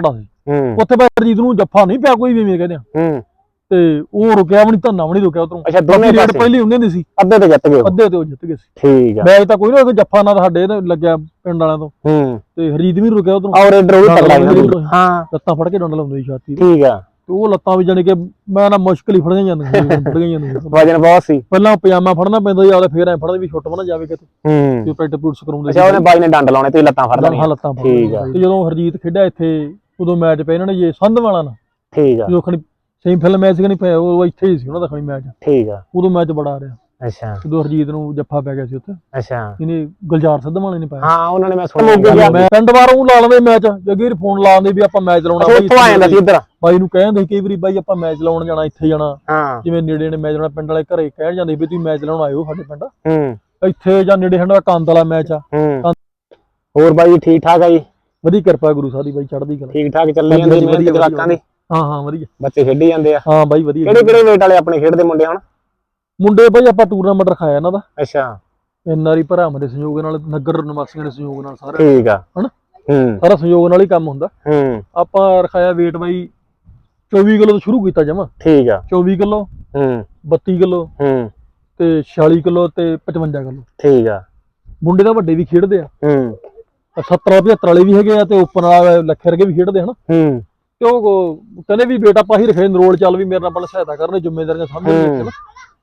ਤੜਾ ਸੀ ਹੂੰ। ਉੱਥੇ ਬਾਈ ਹਰਜੀਤ ਨੂੰ ਜੱਫਾ ਨਹੀਂ ਪਿਆ ਕੋਈ ਵੀ ਮੇਰੇ ਕਹਿੰਦੇ ਆ। ਹੂੰ। ਤੇ ਉਹ ਰੁਕਿਆ ਵੀ ਨਹੀਂ ਧੰਨਾ ਵੀ ਨਹੀਂ ਰੁਕਿਆ ਉਧਰੋਂ। ਅੱਛਾ ਦੋਨੇ ਪਾਸੇ। ਪਹਿਲੀ ਹੁੰਦੀ ਹੁੰਦੀ ਸੀ। ਅੱਧੇ ਤੇ ਜਿੱਤ ਗਏ ਉਹ। ਅੱਧੇ ਤੇ ਉਹ ਜਿੱਤ ਗਏ ਸੀ। ਠੀਕ ਆ। ਮੈਚ ਤਾਂ ਕੋਈ ਨਾ ਹੋਇਆ, ਜੱਫਾ ਨਾ ਸਾਡੇ ਲੱਗਿਆ ਪਿੰਡ ਵਾਲਿਆਂ ਤੋਂ। ਹੂੰ। ਤੇ ਹਰਜੀਤ ਵੀ ਰੁਕਿਆ ਉਧਰੋਂ। ਔਰ ਨਾਲ ਤਗੜਾ ਨਾਲ ਇਹਨਾਂ। ਦੀ। ਹਾਂ। ਲੱਤਾਂ ਫੜ ਕੇ ਡੰਡ ਲਾਉਂਦੇ ਸੀ ਛਾਤੀ ਤੇ। ਠੀਕ ਆ। ਤੇ ਉਹ ਲੱਤਾਂ ਵੀ ਜਾਣੀ ਕਿ ਮੈਂ ਨਾ ਮੁਸ਼ਕਲ ਹੀ ਫੜੀਆਂ ਜਾਂਦੀਆਂ ਸੀ, ਫੜੀਆਂ ਜਾਂਦੀਆਂ ਸੀ। ਵਜਨ ਬਹੁਤ ਸੀ। ਪਹਿਲਾਂ ਪਜਾਮਾ ਫੜਨਾ ਪੈਂਦਾ ਸੀ ਆਲੇ ਫੇਰ ਐ ਫੜਦੇ ਵੀ ਛੁੱਟ ਨਾ ਜਾਵੇ ਕਿਤੇ। ਹੂੰ। ਤੇ ਪ੍ਰੈਕਟਿਸ ਪ੍ਰੂਟਸ ਕਰਾਉਂਦੇ ਅੱਛਾ ਉਹਨੇ ਬਾਈ ਨੇ ਡੰਡ ਲਾਉਣੇ ਤੇ ਲੱਤਾਂ ਫੜ ਹਾਂ ਲੈਣੀਆਂ ਲੱਤਾਂ ਫੜ ਠੀਕ ਆ। ਤੇ ਜਦੋਂ ਹਰਜੀਤ ਖੇਡਿਆ ਇੱਥੇ ਉਦੋਂ ਮੈਚ ਪਿਆ ਇਹਨਾਂ ਨੇ ਜੇ ਸੰਧ ਵਾਲਾ ਨਾ। ਠੀਕ ਆ। ਜਦੋਂ ਖਣੀ ਸੈਮੀਫਾਈਨਲ ਮੈਚ ਨਹੀਂ ਪਿਆ ਉਹ ਇੱਥੇ ਹੀ ਸੀ ਉਹਨਾਂ ਦਾ ਖਣੀ ਮੈਚ। ਠੀਕ ਆ। ਉਦੋਂ ਮੈਚ ਬੜਾ ਆ ਰਿਹਾ। ਅੱਛਾ। ਜਦੋਂ ਹਰਜੀਤ ਨੂੰ ਜੱਫਾ ਪੈ ਗਿਆ ਸੀ ਉੱਥੇ। ਅੱਛਾ। ਇਹਨੇ ਗੁਲਜ਼ਾਰ ਸਿੱਧਮ ਵਾਲੇ ਨੇ ਪਾਇਆ। ਹਾਂ ਉਹਨਾਂ ਨੇ ਮੈਂ ਸੁਣਿਆ। ਮੈਂ ਪਿੰਡ ਵਾਰੋਂ ਲਾ ਲਵੇ ਮੈਚ। ਜੱਗੀ ਫੋਨ ਲਾਉਂਦੇ ਵੀ ਆਪਾਂ ਮੈਚ ਲਾਉਣਾ। ਅੱਛਾ ਉੱਥੋਂ ਆ ਜਾਂਦਾ ਸੀ ਇੱਧਰ। ਬਾਈ ਨੂੰ ਕਹਿੰਦੇ ਕਈ ਵਾਰੀ ਬਾਈ ਆਪਾਂ ਮੈਚ ਲਾਉਣ ਜਾਣਾ ਇੱਥੇ ਜਾਣਾ। ਹਾਂ। ਜਿਵੇਂ ਨੇੜੇ ਨੇ ਮੈਚ ਲਾਉਣਾ ਪਿੰਡ ਵਾਲੇ ਘਰੇ ਕਹਿ ਜਾਂਦੇ ਵੀ ਤੁਸੀਂ ਮੈਚ ਲਾਉਣ ਆਇਓ ਸਾਡੇ ਪਿੰਡ। ਹੂੰ। ਇੱਥੇ ਜਾਂ ਨੇੜੇ ਹੰਡਾ ਕੰਦ ਵਾਲਾ ਮੈਚ ਆ। ਹੂੰ। ਹੋਰ ਬਾਈ ਠੀਕ ਠਾਕ ਆ ਜੀ? ਵਧੀਆ ਕਿਰਪਾ ਗੁਰੂ ਸਾਹਿਬ ਦੀ ਬਾਈ ਚੜ੍ਹਦੀ ਕਲਾ। ਠੀਕ ਠਾਕ ਚੱਲੀ ਜਾਂਦੀ ਮਿਹਨਤ ਜਵਾਕਾਂ ਦੀ। ਹਾਂ ਹਾਂ ਵਧੀਆ। ਬੱਚੇ ਖੇਡੀ ਜਾਂਦੇ ਆ। ਹਾਂ ਬਾਈ ਵਧੀਆ। ਕਿਹੜੇ ਕਿਹੜੇ ਵੇਟ ਵਾਲੇ ਆਪਣੇ ਖੇਡਦੇ ਮੁੰਡੇ ਹੁਣ? ਮੁੰਡੇ ਬਾਈ ਆਪਾਂ ਟੂਰਨਾਮੈਂਟ ਰਖਾਇਆ ਇਹਨਾਂ ਦਾ। ਅੱਛਾ। ਐਨਆਰਈ ਭਰਾਵਾਂ ਦੇ ਸਹਿਯੋਗ ਨਾਲ ਨਗਰ ਨਿਵਾਸੀਆਂ ਦੇ ਸਹਿਯੋਗ ਨਾਲ ਸਾਰਾ ਠੀਕ ਆ। ਹਨਾ? ਹੂੰ। ਸਾਰਾ ਸਹਿਯੋਗ ਨਾਲ ਹੀ ਕੰਮ ਹੁੰਦਾ। ਹੂੰ। ਆਪਾਂ ਰਖਾਇਆ weight ਬਾਈ 24 ਕਿਲੋ ਤੋਂ ਸ਼ੁਰੂ ਕੀਤਾ ਜਮਾ। ਠੀਕ ਆ। 24 ਕਿਲੋ ਹੂੰ। 32 ਕਿਲੋ ਹੂੰ। ਤੇ 46 ਕਿਲੋ ਤੇ 55 ਕਿਲੋ। ਠੀਕ ਆ। ਮੁੰਡੇ ਤਾਂ ਵੱਡੇ ਵੀ ਖੇਡਦੇ ਆ। ਹੂੰ। 70 75 ਵਾਲੇ ਵੀ ਹੈਗੇ ਆ ਤੇ ਓਪਨ ਵਾਲਾ ਲੱਖੇ ਵਰਗੇ ਵੀ ਖੇਡਦੇ ਹਨ। ਹੂੰ। ਤੇ ਉਹ ਕਹਿੰਦੇ ਵੀ ਬੇਟਾ ਆਪਾਂ ਹੀ ਰਖੇ ਨਰੋਲ ਚੱਲ ਵੀ ਮੇਰੇ ਨਾਲ ਬਲ ਸਹਾਇਤਾ ਕਰਨ ਜ਼ਿੰਮੇਵਾਰੀਆਂ ਸਾਹਮਣੇ ਹੂੰ।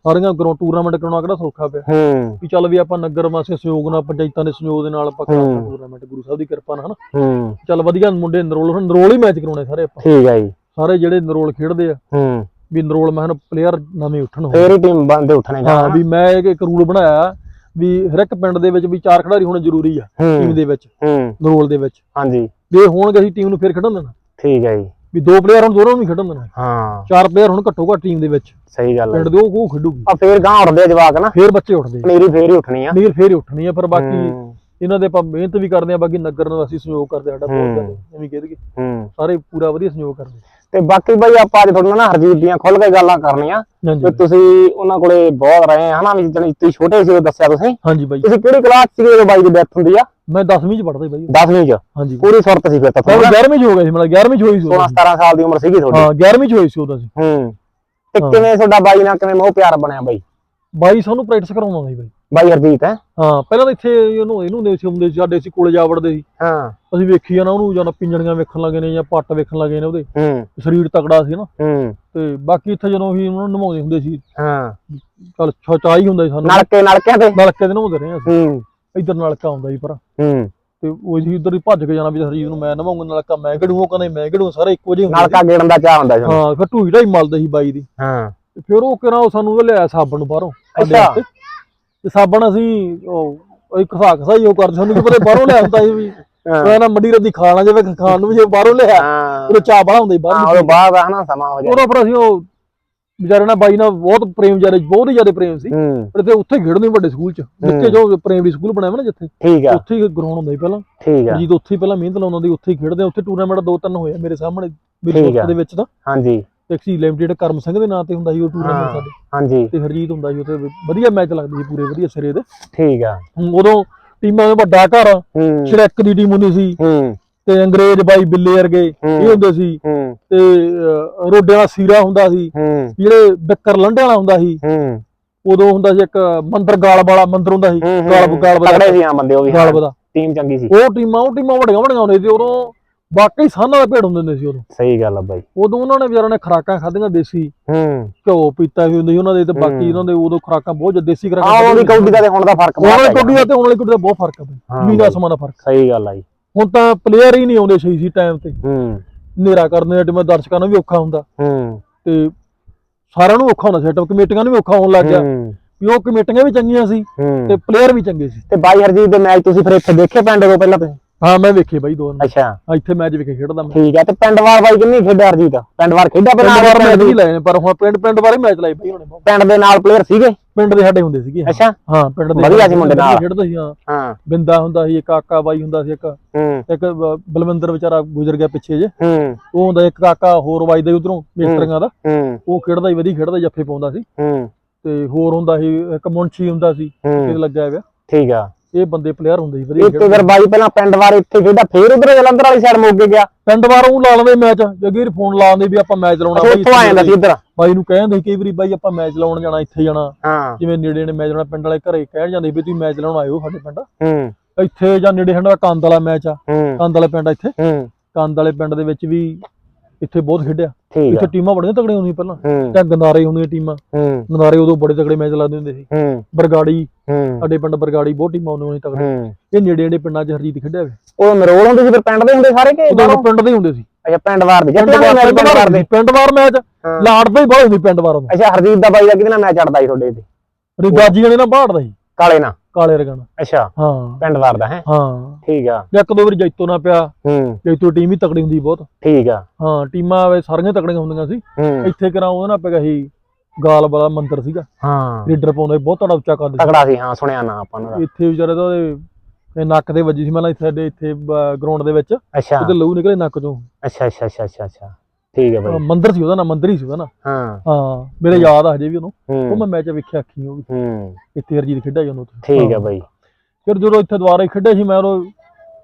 ਸਾਰੀਆਂ ਗਰੋ ਟੂਰਨਾਮੈਂਟ ਕਰਾਉਣਾ ਕਿਹੜਾ ਸੌਖਾ ਪਿਆ। ਹੂੰ। ਵੀ ਚੱਲ ਵੀ ਆਪਾਂ ਨਗਰ ਵਾਸਤੇ ਸਹਿਯੋਗ ਨਾਲ ਪੰਚਾਇਤਾਂ ਦੇ ਸਹਿਯੋਗ ਦੇ ਨਾਲ ਆਪਾਂ ਕਰਾਉਣਾ ਹੂੰ। ਟੂਰਨਾਮੈਂਟ ਗੁਰੂ ਸਾਹਿਬ ਦੀ ਕਿਰਪਾ ਨਾਲ ਹਨਾ। ਹੂੰ। ਚੱਲ ਵਧੀਆ ਮੁੰਡੇ ਨਰੋਲ ਹੁਣ ਨਰੋਲ ਹੀ ਮੈਚ ਕਰਾਉਣੇ ਸਾਰੇ ਆਪਾਂ। ਠੀਕ ਆ ਜੀ। ਸਾਰੇ ਜਿਹੜੇ ਨਰੋਲ ਖੇਡਦੇ ਆ ਹੂੰ। ਵੀ ਨਰੋਲ ਮੈਂ ਪਲੇਅਰ ਨਵੇਂ ਉੱਠਣ ਹੋਣ ਹੀ ਟੀਮ ਬੰਦੇ ਉੱਠਣੇ ਹਾਂ ਵੀ ਮੈਂ ਇੱਕ ਰੂਲ ਬਣਾਇਆ ਵੀ ਹਰ ਇੱਕ ਪਿੰਡ ਦੇ ਵਿੱਚ ਵੀ ਚਾਰ ਖਿਡਾਰੀ ਹੋਣੇ ਜ਼ਰੂਰੀ ਆ ਟੀਮ ਹੂੰ ਦੇ ਵਿੱਚ ਹੂੰ। ਨਰੋਲ ਦੇ ਵਿੱਚ। ਹਾਂਜੀ। ਇਹ ਹੋਣਗੇ ਅਸੀਂ ਟੀਮ ਨੂੰ ਫੇਰ ਖੇਡਣ ਦੇਣਾ। ਠੀਕ ਆ ਜੀ। ਵੀ ਦੋ ਪਲੇਅਰ ਹੁਣ ਦੋਨੋਂ ਨੂੰ ਨਹੀਂ ਖੇਡਣ ਦੇਣਾ। ਹਾਂ। ਚਾਰ ਪਲੇਅਰ ਹੁਣ ਘੱਟੋ ਘੱਟ ਟੀਮ ਦੇ ਵਿੱਚ। ਸਹੀ ਗੱਲ ਆ ਪਿੰਡ ਦੇ ਉਹ ਉਹ ਖੇਡੂਗੀ। ਆ ਫੇਰ ਗਾਂ ਉੱਠਦੇ ਆ ਜਵਾਕ ਨਾ। ਫੇਰ ਬੱਚੇ ਉੱਠਦੇ ਆ। ਪਨੀਰੀ ਫੇਰ ਹੀ ਉੱਠਣੀ ਆ। ਨੀਰ ਫੇਰ ਹੀ ਉੱਠਣੀ ਆ ਫਿਰ ਬਾਕੀ ਹੂੰ, ਇਹਨਾਂ ਦੇ ਆਪਾਂ ਮਿਹਨਤ ਵੀ ਕਰਦੇ ਆ ਬਾਕੀ ਨਗਰ ਨੂੰ ਅਸੀਂ ਸਹਿਯੋਗ ਕਰਦੇ ਸਾਡਾ ਬਹੁਤ ਹੂੰ। ਜ਼ਿਆਦਾ ਐਵੇਂ ਕਹਿ ਦਈਏ। ਹੂੰ। ਸਾਰੇ ਪੂਰਾ ਵਧੀਆ ਸਹਿਯੋਗ ਕਰਦੇ ਤੇ ਬਾਕੀ ਬਈ ਆਪਾਂ ਅੱਜ ਤੁਹਾਡੇ ਨਾਲ ਨਾ ਹਰਜੀਤ ਦੀਆਂ ਖੁੱਲ ਕੇ ਗੱਲਾਂ ਕਰਨੀਆਂ। ਤੇ ਤੁਸੀਂ ਉਹਨਾਂ ਕੋਲੇ ਬਹੁਤ ਰਹੇ ਹਨਾ ਵੀ ਜਦੋਂ ਤੁਸੀਂ ਛੋਟੇ ਸੀ ਉਹ ਦੱਸਿਆ ਤੁਸੀਂ? ਹਾਂਜੀ ਬਾਈ। ਤੁਸੀਂ ਕਿਹੜੀ ਕਲਾਸ ਚ ਜਦੋਂ ਬਾਈ ਦੀ ਡੈਥ ਹੁੰਦੀ ਆ? ਮੈਂ 10ਵੀਂ ਚ ਪੜਦਾ ਬਾਈ। 10ਵੀਂ ਚ? ਹਾਂਜੀ। ਪੂਰੀ ਸੁਰਤ ਸੀ ਫਿਰ ਤਾਂ ਮੈਂ ਤੁਹਾਨੂੰ 11ਵੀਂ ਚ ਹੋ ਗਿਆ ਸੀ ਮੇਰਾ 11ਵੀਂ ਚ ਹੋਈ ਸੀ 16 ਉਦੋਂ। 17 ਸਾਲ ਦੀ ਉਮਰ ਸੀਗੀ ਤੁਹਾਡੀ। ਹਾਂ 11ਵੀਂ ਚ ਹੋਈ ਸੀ ਉਹਦਾ ਸੀ। ਹੂੰ। ਤੇ। ਕਿਵੇਂ ਤੁਹਾਡਾ ਬਾਈ ਨਾਲ ਕਿਵੇਂ ਮੋਹ ਪਿਆਰ ਬਣਿਆ ਬਾਈ? ਬਾਈ ਸਾਨੂੰ ਪ੍ਰੈਕਟਿਸ ਕਰਾਉਂਦਾ ਸੀ ਬਾਈ। ਬਾਈ ਹਰਜੀਤ ਹੈ। ਹਾਂ ਪਹਿਲਾਂ ਤਾਂ ਇੱਥੇ ਇਹਨੂੰ ਇਹਨੂੰ ਦੇ ਸੀ ਹੁੰਦੇ ਸੀ ਸਾਡੇ ਸੀ ਕੋਲੇ ਜਾ ਵੜਦੇ ਸੀ। ਹਾਂ। ਅਸੀਂ ਵੇਖੀ ਜਾਣਾ ਉਹਨੂੰ ਜਾਂ ਪਿੰਜਣੀਆਂ ਵੇਖਣ ਲੱਗੇ ਨੇ ਜਾਂ ਪੱਟ ਵੇਖਣ ਲੱਗੇ ਨੇ ਉਹਦੇ। ਹੂੰ। ਸਰੀਰ ਤਕੜਾ ਸੀ ਨਾ। ਹੂੰ। ਤੇ ਬਾਕੀ ਇੱਥੇ ਜਦੋਂ ਅਸੀਂ ਉਹਨਾਂ ਨੂੰ ਨਮਾਉਂਦੇ ਹੁੰਦੇ ਸੀ ਹਾਂ। ਚਲ ਛਚਾ ਹੀ ਹੁੰਦਾ ਸੀ ਸਾਨੂੰ। ਨਲਕੇ ਨਲਕਿਆਂ ਤੇ। ਨਲਕੇ ਦੇ ਨਮਾਉਂਦੇ ਰਹੇ ਅਸੀਂ। ਹੂੰ। ਇੱਧਰ ਨਲਕਾ ਹੁੰਦਾ ਸੀ ਪਰ ਹੂੰ। ਤੇ ਉਹ ਜੀ ਇੱਧਰ ਹੀ ਭੱਜ ਕੇ ਜਾਣਾ ਵੀ ਹਰਜੀਤ ਨੂੰ ਮੈਂ ਨਮਾਉਂਗਾ ਨਲਕਾ ਮੈਂ ਕਿਹੜੂ ਉਹ ਕਹਿੰਦੇ ਮੈਂ ਕਿਹੜੂ ਸਾਰੇ ਇੱਕੋ ਜਿਹੇ ਹੁੰਦੇ ਨਲਕਾ ਗੇੜਨ ਦਾ ਚਾਹ ਹੁੰਦਾ ਸੀ। ਹਾਂ ਫਿਰ ਢੂਈ ਢਾਈ ਮਲਦੇ ਸੀ ਬਾਈ ਦੀ। ਹਾਂ। ਤੇ ਫਿਰ ਉਹ ਕਿਹੜਾ ਉਹ ਸਾਨੂੰ ਲਿਆਇਆ ਸਾਬਣ ਬਾਹਰੋਂ ਅੱਛਾ। ਤੇ ਸਾਬਣ ਅਸੀਂ ਉਹ ਇੱਕ ਖਸਾ ਖਸਾ ਹੀ ਉਹ ਕਰਦੇ ਸਾਨੂੰ ਕੀ ਪਤਾ ਬਾਹਰੋਂ ਲਿਆ ਹੁੰਦਾ ਸੀ ਵੀ। ਉਹ ਨਾ ਮੰਡੀ ਰੱਦੀ ਖਾਣਾ ਜਿਵੇਂ ਖਾਣ ਨੂੰ ਜੇ ਬਾਹਰੋਂ ਲਿਆ ਉਹ ਚਾਹ ਬੜਾ ਹੁੰਦਾ ਬਾਹਰ ਉਹ ਬਾਅਦ ਆ ਹਨਾ ਸਮਾਂ ਹੋ ਜਾ ਉਹਦਾ ਫਿਰ ਅਸੀਂ ਉਹ ਵਿਚਾਰੇ ਨਾਲ ਬਾਈ ਨਾਲ ਬਹੁਤ ਪ੍ਰੇਮ ਜ਼ਿਆਦਾ ਬਹੁਤ ਹੀ ਜ਼ਿਆਦਾ ਪ੍ਰੇਮ ਸੀ। ਪਰ ਤੇ ਉੱਥੇ ਖੇਡਦੇ ਵੱਡੇ ਸਕੂਲ ਚ ਨਿੱਕੇ ਜੋ ਪ੍ਰਾਇਮਰੀ ਸਕੂਲ ਬਣਾਇਆ ਨਾ ਜਿੱਥੇ ਠੀਕ ਆ। ਉੱਥੇ ਹੀ ਗਰਾਊਂਡ ਹੁੰਦਾ ਸੀ ਪਹਿਲਾਂ। ਠੀਕ ਆ। ਜੀ ਉੱਥੇ ਪਹਿਲਾਂ ਮਿਹਨਤ ਲਾਉਂਦਾ ਸੀ ਉੱਥੇ ਹੀ ਖੇਡਦੇ ਉੱਥੇ ਟੂਰਨਾਮੈਂਟ ਦੋ ਤਿੰਨ ਹੋਏ ਮੇਰੇ ਸਾਹਮਣੇ ਮੇਰੀ। ਦੋਸਤ ਦੇ ਵਿੱਚ ਤਾਂ। ਹਾਂਜੀ। ਇੱਕ ਸੀ ਲਿਮਟਿਡ ਕਰਮ ਸਿੰਘ ਦੇ ਨਾਂ ਤੇ ਹੁੰਦਾ ਸੀ ਉਹ। ਟੂਰਨਾਮੈਂਟ ਸਾਡੇ। ਹਾਂਜੀ। ਤੇ ਹਰਜੀਤ ਹੁੰਦਾ ਸੀ ਉੱਥੇ ਵਧੀਆ ਮੈਚ ਲੱਗਦੇ ਸੀ ਪੂਰੇ ਵਧੀਆ ਸਿਰੇ ਦੇ ਠੀਕ ਆ। ਉਦੋਂ ਟੀਮਾਂ ਦਾ ਵੱਡਾ ਘਰ ਸ਼ਰੈਕ ਦੀ ਟੀਮ ਹੁੰਦੀ ਸੀ। ਤੇ ਅੰਗਰੇਜ਼ ਬਾਈ ਬਿੱਲੇ ਵਰਗੇ ਇਹ ਹੁੰਦੇ ਸੀ। ਤੇ ਰੋਡਿਆਂ ਦਾ ਸੀਰਾ ਹੁੰਦਾ ਸੀ। ਜਿਹੜੇ ਬੱਕਰ ਲੰਡੇ ਵਾਲਾ ਹੁੰਦਾ ਸੀ। ਉਦੋਂ ਹੁੰਦਾ ਸੀ ਇੱਕ ਮੰਦਰ ਗਾਲ ਵਾਲਾ ਮੰਦਰ ਹੁੰਦਾ ਸੀ। ਗਾਲ। ਗਾਲ ਤਗੜੇ ਸੀ ਆ ਬੰਦੇ ਉਹ ਵੀ ਗਾਲ ਦਾ ਟੀਮ ਚੰਗੀ ਸੀ। ਉਹ ਟੀਮਾਂ ਉਹ ਟੀਮਾਂ ਵੱਡੀਆਂ ਵੱਡੀਆਂ ਹੁੰਦੀਆਂ ਸੀ। ਉਦੋਂ ਵਾਕਈ ਸਾਨਾਂ ਦਾ ਭੇਡ ਹੁੰਦੇ ਹੁੰਦੇ ਸੀ ਉਦੋਂ। ਸਹੀ ਗੱਲ ਆ ਬਾਈ। ਉਦੋਂ ਉਹਨਾਂ ਨੇ ਵਿਚਾਰਿਆਂ ਨੇ ਖਰਾਕਾਂ ਖਾਧੀਆਂ ਦੇਸੀ। ਹੂੰ। ਘਿਓ ਪੀਤਾ ਵੀ ਹੁੰਦੇ ਸੀ ਉਹਨਾਂ ਦੇ ਤੇ ਬਾਕੀ। ਉਹਨਾਂ ਦੇ ਉਦੋਂ ਖਰਾਕਾਂ ਬਹੁਤ ਜ਼ਿਆਦਾ ਦੇਸੀ ਖਰਾਕਾਂ ਆ ਉਹਦੀ ਕੌਡੀ ਦਾ ਤੇ ਹੁਣ ਦਾ ਫ਼ਰਕ ਉਹਨਾਂ ਦੀ। ਕੌਡੀ ਦਾ ਤੇ ਉਹਨਾਂ ਦੀ ਕੌਡੀ ਦਾ ਬਹੁਤ ਫ਼ਰਕ ਹਾਂ ਬਈ ਮੀਨਾ ਬਾਈ, ਸਮਾਂ ਦਾ ਫ਼ਰਕ। ਸਹੀ ਗੱਲ ਆ ਜੀ। ਹੁਣ ਤਾਂ ਪਲੇਅਰ ਹੀ ਨਹੀਂ ਆਉਂਦੇ ਸਹੀ ਸੀ ਟਾਈਮ ਤੇ। ਹੂੰ। ਹਨੇਰਾ ਕਰਨ ਦੇ ਟਾਈਮ ਦਰਸ਼ਕਾਂ ਨੂੰ ਵੀ ਔਖਾ ਹੁੰਦਾ। ਹੂੰ। ਤੇ ਸਾਰਿਆਂ ਨੂੰ ਔਖਾ ਹੁੰਦਾ ਸੈਟਅਪ ਕਮੇਟੀਆਂ ਨੂੰ ਵੀ ਔਖਾ ਹੋਣ ਲੱਗ ਗਿਆ। ਵੀ ਉਹ ਕਮੇਟੀਆਂ ਵੀ ਚੰਗੀਆਂ ਸੀ ਤੇ ਪਲੇਅਰ ਵੀ ਚੰਗੇ ਸੀ। ਤੇ ਬਾਈ ਹਰਜੀਤ ਦੇ ਮੈਚ ਤੁਸੀਂ ਫਿਰ ਇੱਥੇ ਦੇਖੇ ਪਿੰਡ ਤੋਂ ਪਹਿਲਾਂ? ਤੁਸੀਂ ਹਾਂ ਮੈਂ ਵੇਖੇ ਬਾਈ ਦੋ ਅੱਛਾ। ਆ ਇੱਥੇ ਮੈਚ ਵੇਖੇ ਖੇਡਦਾ ਮੈਂ। ਠੀਕ ਆ ਤੇ ਪਿੰਡਵਾਰ ਬਾਈ ਕਿੰਨੀ ਖੇਡਿਆ ਹਰਜੀਤ? ਪਿੰਡਵਾਰ ਖੇਡਿਆ ਪਿੰਡ ਪਹਿਲਾਂ ਵਾਰ ਮੈਚ ਪਿੰਡ ਨਹੀਂ ਲਾਏ ਪਰ ਹੁਣ ਪਿੰਡ ਪਿੰਡ ਬਾਰੇ ਮੈਚ ਲਾਏ ਬਾਈ ਹੁਣੇ ਪਿੰਡ ਦੇ ਨਾਲ ਪਲੇਅਰ ਸੀਗੇ? ਪਿੰਡ ਦੇ ਸਾਡੇ ਹੁੰਦੇ ਸੀਗੇ ਅੱਛਾ। ਹਾਂ ਪਿੰਡ ਦੇ ਵਧੀਆ ਸੀ ਮੁੰਡੇ ਨਾਲ। ਖੇਡਦੇ ਸੀ ਹਾਂ। ਹਾਂ। ਬਿੰਦਾ ਹੁੰਦਾ ਸੀ ਇੱਕ ਕਾਕਾ ਬਾਈ ਹੁੰਦਾ ਸੀ ਇੱਕ। ਹੂੰ। ਇੱਕ ਬਲਵਿੰਦਰ ਵਿਚਾਰਾ ਗੁਜ਼ਰ ਗਿਆ ਪਿੱਛੇ ਜੇ। ਹੂੰ। ਉਹ ਹੁੰਦਾ ਇੱਕ ਕਾਕਾ ਹੋਰ ਵੱਜਦਾ ਉਧਰੋਂ ਮਿਸਤਰੀਆਂ ਦਾ। ਹੂੰ। ਉਹ ਖੇਡਦਾ ਸੀ ਵਧੀਆ ਖੇਡਦਾ ਜੱਫੇ ਪਾਉਂਦਾ ਸੀ। ਹੂੰ। ਤੇ ਹੋਰ ਹੁੰਦਾ ਸੀ ਇੱਕ ਮੁੰਸ਼ੀ ਹੁੰਦਾ ਸੀ ਹੂੰ। ਇਹ ਲੱਗਿਆ ਹੋਇਆ। ਠੀਕ ਆ। ਇਹ ਬੰਦੇ ਪਲੇਅਰ ਹੁੰਦੇ ਸੀ ਵਧੀਆ ਇੱਥੇ ਫਿਰ ਬਾਈ ਪਹਿਲਾਂ ਪਿੰਡ ਵਾਰ ਇੱਥੇ ਖੇਡਾ ਫੇਰ ਉਧਰ ਜਲੰਧਰ ਵਾਲੀ ਸਾਈਡ ਮੋਗੇ ਗਿਆ। ਪਿੰਡ ਵਾਰੋਂ ਲਾ ਲੈਂਦੇ ਮੈਚ ਜਗੀਰ ਫੋਨ ਲਾ ਲੈਂਦੇ ਵੀ ਆਪਾਂ ਮੈਚ ਲਾਉਣਾ ਅੱਛਾ ਉੱਥੋਂ ਆ ਜਾਂਦਾ ਸੀ ਇੱਧਰ। ਬਾਈ ਨੂੰ ਕਹਿੰਦੇ ਕਈ ਵਾਰੀ ਬਾਈ ਆਪਾਂ ਮੈਚ ਲਾਉਣ ਜਾਣਾ ਇੱਥੇ ਜਾਣਾ। ਹਾਂ। ਜਿਵੇਂ ਨੇੜੇ ਨੇ ਮੈਚ ਲਾਉਣਾ ਪਿੰਡ ਵਾਲੇ ਘਰੇ ਕਹਿ ਜਾਂਦੇ ਵੀ ਤੁਸੀਂ ਮੈਚ ਲਾਉਣ ਆਇਓ ਸਾਡੇ ਪਿੰਡ। ਹੂੰ। ਇੱਥੇ ਜਾਂ ਨੇੜੇ ਹੰਡਾ ਕੰਦ ਵਾਲਾ ਮੈਚ ਆ। ਹੂੰ। ਕੰਦ ਵਾਲੇ ਪਿੰਡ ਆ ਇੱਥੇ। ਹੂੰ। ਕੰਦ ਵਾਲੇ ਪਿੰਡ ਦੇ ਵਿੱਚ ਵੀ ਇੱਥੇ ਬਹੁਤ ਖੇਡਿਆ। ਠੀਕ ਇੱਥੇ ਆ ਟੀਮਾਂ ਬੜੀਆਂ ਤਗੜੀਆਂ ਹੁੰਦੀਆਂ ਪਹਿਲਾਂ। ਹੂੰ। ਜਾਂ ਗੰਦਾਰੇ ਹੁੰਦੀਆਂ ਟੀਮਾਂ। ਹੂੰ। ਗੰਦਾਰੇ ਉਦੋਂ ਬੜੇ ਤਗੜੇ ਮੈਚ ਲਾਉਂਦੇ ਹੁੰਦੇ ਸੀ। ਹੂੰ। ਬਰਗਾੜੀ ਸਾਡੇ ਪਿੰਡ ਬਰਗਾੜੀ ਬਹੁਤ ਟੀਮਾਂ ਹੁੰਦੀਆਂ ਹੁੰਦੀਆਂ ਤਗੜੇ ਇਹ ਨੇੜੇ ਨੇੜੇ ਪਿੰਡਾਂ 'ਚ ਹਰਜੀਤ ਖੇਡਿਆ ਵੇ। ਉਹ ਮਰੋਲ ਹੁੰਦੇ ਸੀ ਫਿਰ ਪਿੰਡ ਦੇ ਹੁੰਦੇ ਸਾਰੇ ਕਿ ਬਾਹਰੋਂ? ਪਿੰਡ ਦੇ ਹੁੰਦੇ ਸੀ। ਅੱਛਾ ਪਿੰਡ ਵਾਰ ਦੇ ਪਿੰਡ ਵਾਰ ਦੇ ਪਿੰਡ ਵਾਰ ਮੈਚ। ਹਾਂ। ਲਾੜਦਾ ਹੀ ਬਹੁਤ ਹੁੰਦੀ ਪਿੰਡ ਵਾਰ ਅੱਛਾ ਹਰਜੀਤ ਦਾ ਬਾਈ ਦਾ ਕਿਹਦੇ ਨਾਲ ਮੈਚ ਅੜਦਾ ਸੀ ਤੁਹਾਡੇ ਤੇ ਰਿਗਾਜੀ ਵਾਲੇ ਨਾਲ ਬਾੜਦਾ ਸੀ। ਕਾਲੇ ਨਾਲ? ਕਾਲੇ ਰਗਣ ਅੱਛਾ ਹਾਂ। ਪਿੰਡ ਵਾਰ ਦਾ ਹੈ? ਹਾਂ। ਠੀਕ ਆ। ਇੱਕ ਦੋ ਵਾਰੀ ਜੈਤੋ ਨਾ ਪਿਆ। ਹੂੰ। ਜੈਤੋ ਟੀਮ ਹੀ ਤਕੜੀ ਹੁੰਦੀ ਬਹੁਤ। ਠੀਕ ਆ। ਹਾਂ ਟੀਮਾਂ ਵੇ ਸਾਰੀਆਂ ਤਕੜੀਆਂ ਹੁੰਦੀਆਂ ਸੀ। ਇੱਥੇ ਕਰਾਂ ਉਹਦੇ ਨਾਲ ਪਿਆ ਸੀ। ਗਾਲ ਵਾਲਾ ਮੰਦਰ ਸੀਗਾ। ਹਾਂ। ਲੀਡਰ ਪਾਉਂਦਾ ਸੀ, ਬਹੁਤ ਤੜਾ ਉੱਚਾ ਕੱਦ ਸੀ। ਤਕੜਾ ਸੀ ਹਾਂ ਸੁਣਿਆ ਨਾ ਆਪਾਂ ਨੂੰ ਇੱਥੇ ਵਿਚਾਰੇ ਦਾ ਉਹਦੇ ਇਹ ਨੱਕ ਦੇ ਵੱਜੀ ਸੀ ਮੈਂ ਸਾਡੇ ਇੱਥੇ ਗਰਾਊਂਡ ਦੇ ਵਿੱਚ। ਅੱਛਾ। ਉਹਦੇ ਲਹੂ ਨਿਕਲੇ ਨੱਕ ਚੋਂ। ਅੱਛਾ ਅੱਛਾ ਅੱਛਾ ਅੱਛਾ ਅੱਛਾ। ਠੀਕ ਆ ਅਹ ਬਾਈ ਮੰਦਰ ਸੀ ਉਹਦਾ ਨਾ ਮੰਦਰ ਹੀ ਸੀ ਉਹਦਾ ਨਾ। ਹਾਂ। ਹਾਂ ਮੇਰੇ ਯਾਦ ਆ ਹਜੇ ਵੀ ਉਹਨੂੰ। ਉਹ ਹੂੰ ਮੈਂ ਮੈਚ ਵੇਖਿਆ ਅੱਖੀ ਉਹ ਵੀ। ਹੂੰ। ਇੱਥੇ ਹਰਜੀਤ ਖੇਡਿਆ ਜਾਂਦਾ ਉੱਥੇ। ਠੀਕ ਹਾਂ। ਬਾਈ। ਫਿਰ ਜਦੋਂ ਇੱਥੇ ਦੁਬਾਰਾ ਖੇਡਿਆ ਸੀ ਮੈਂ ਉਹ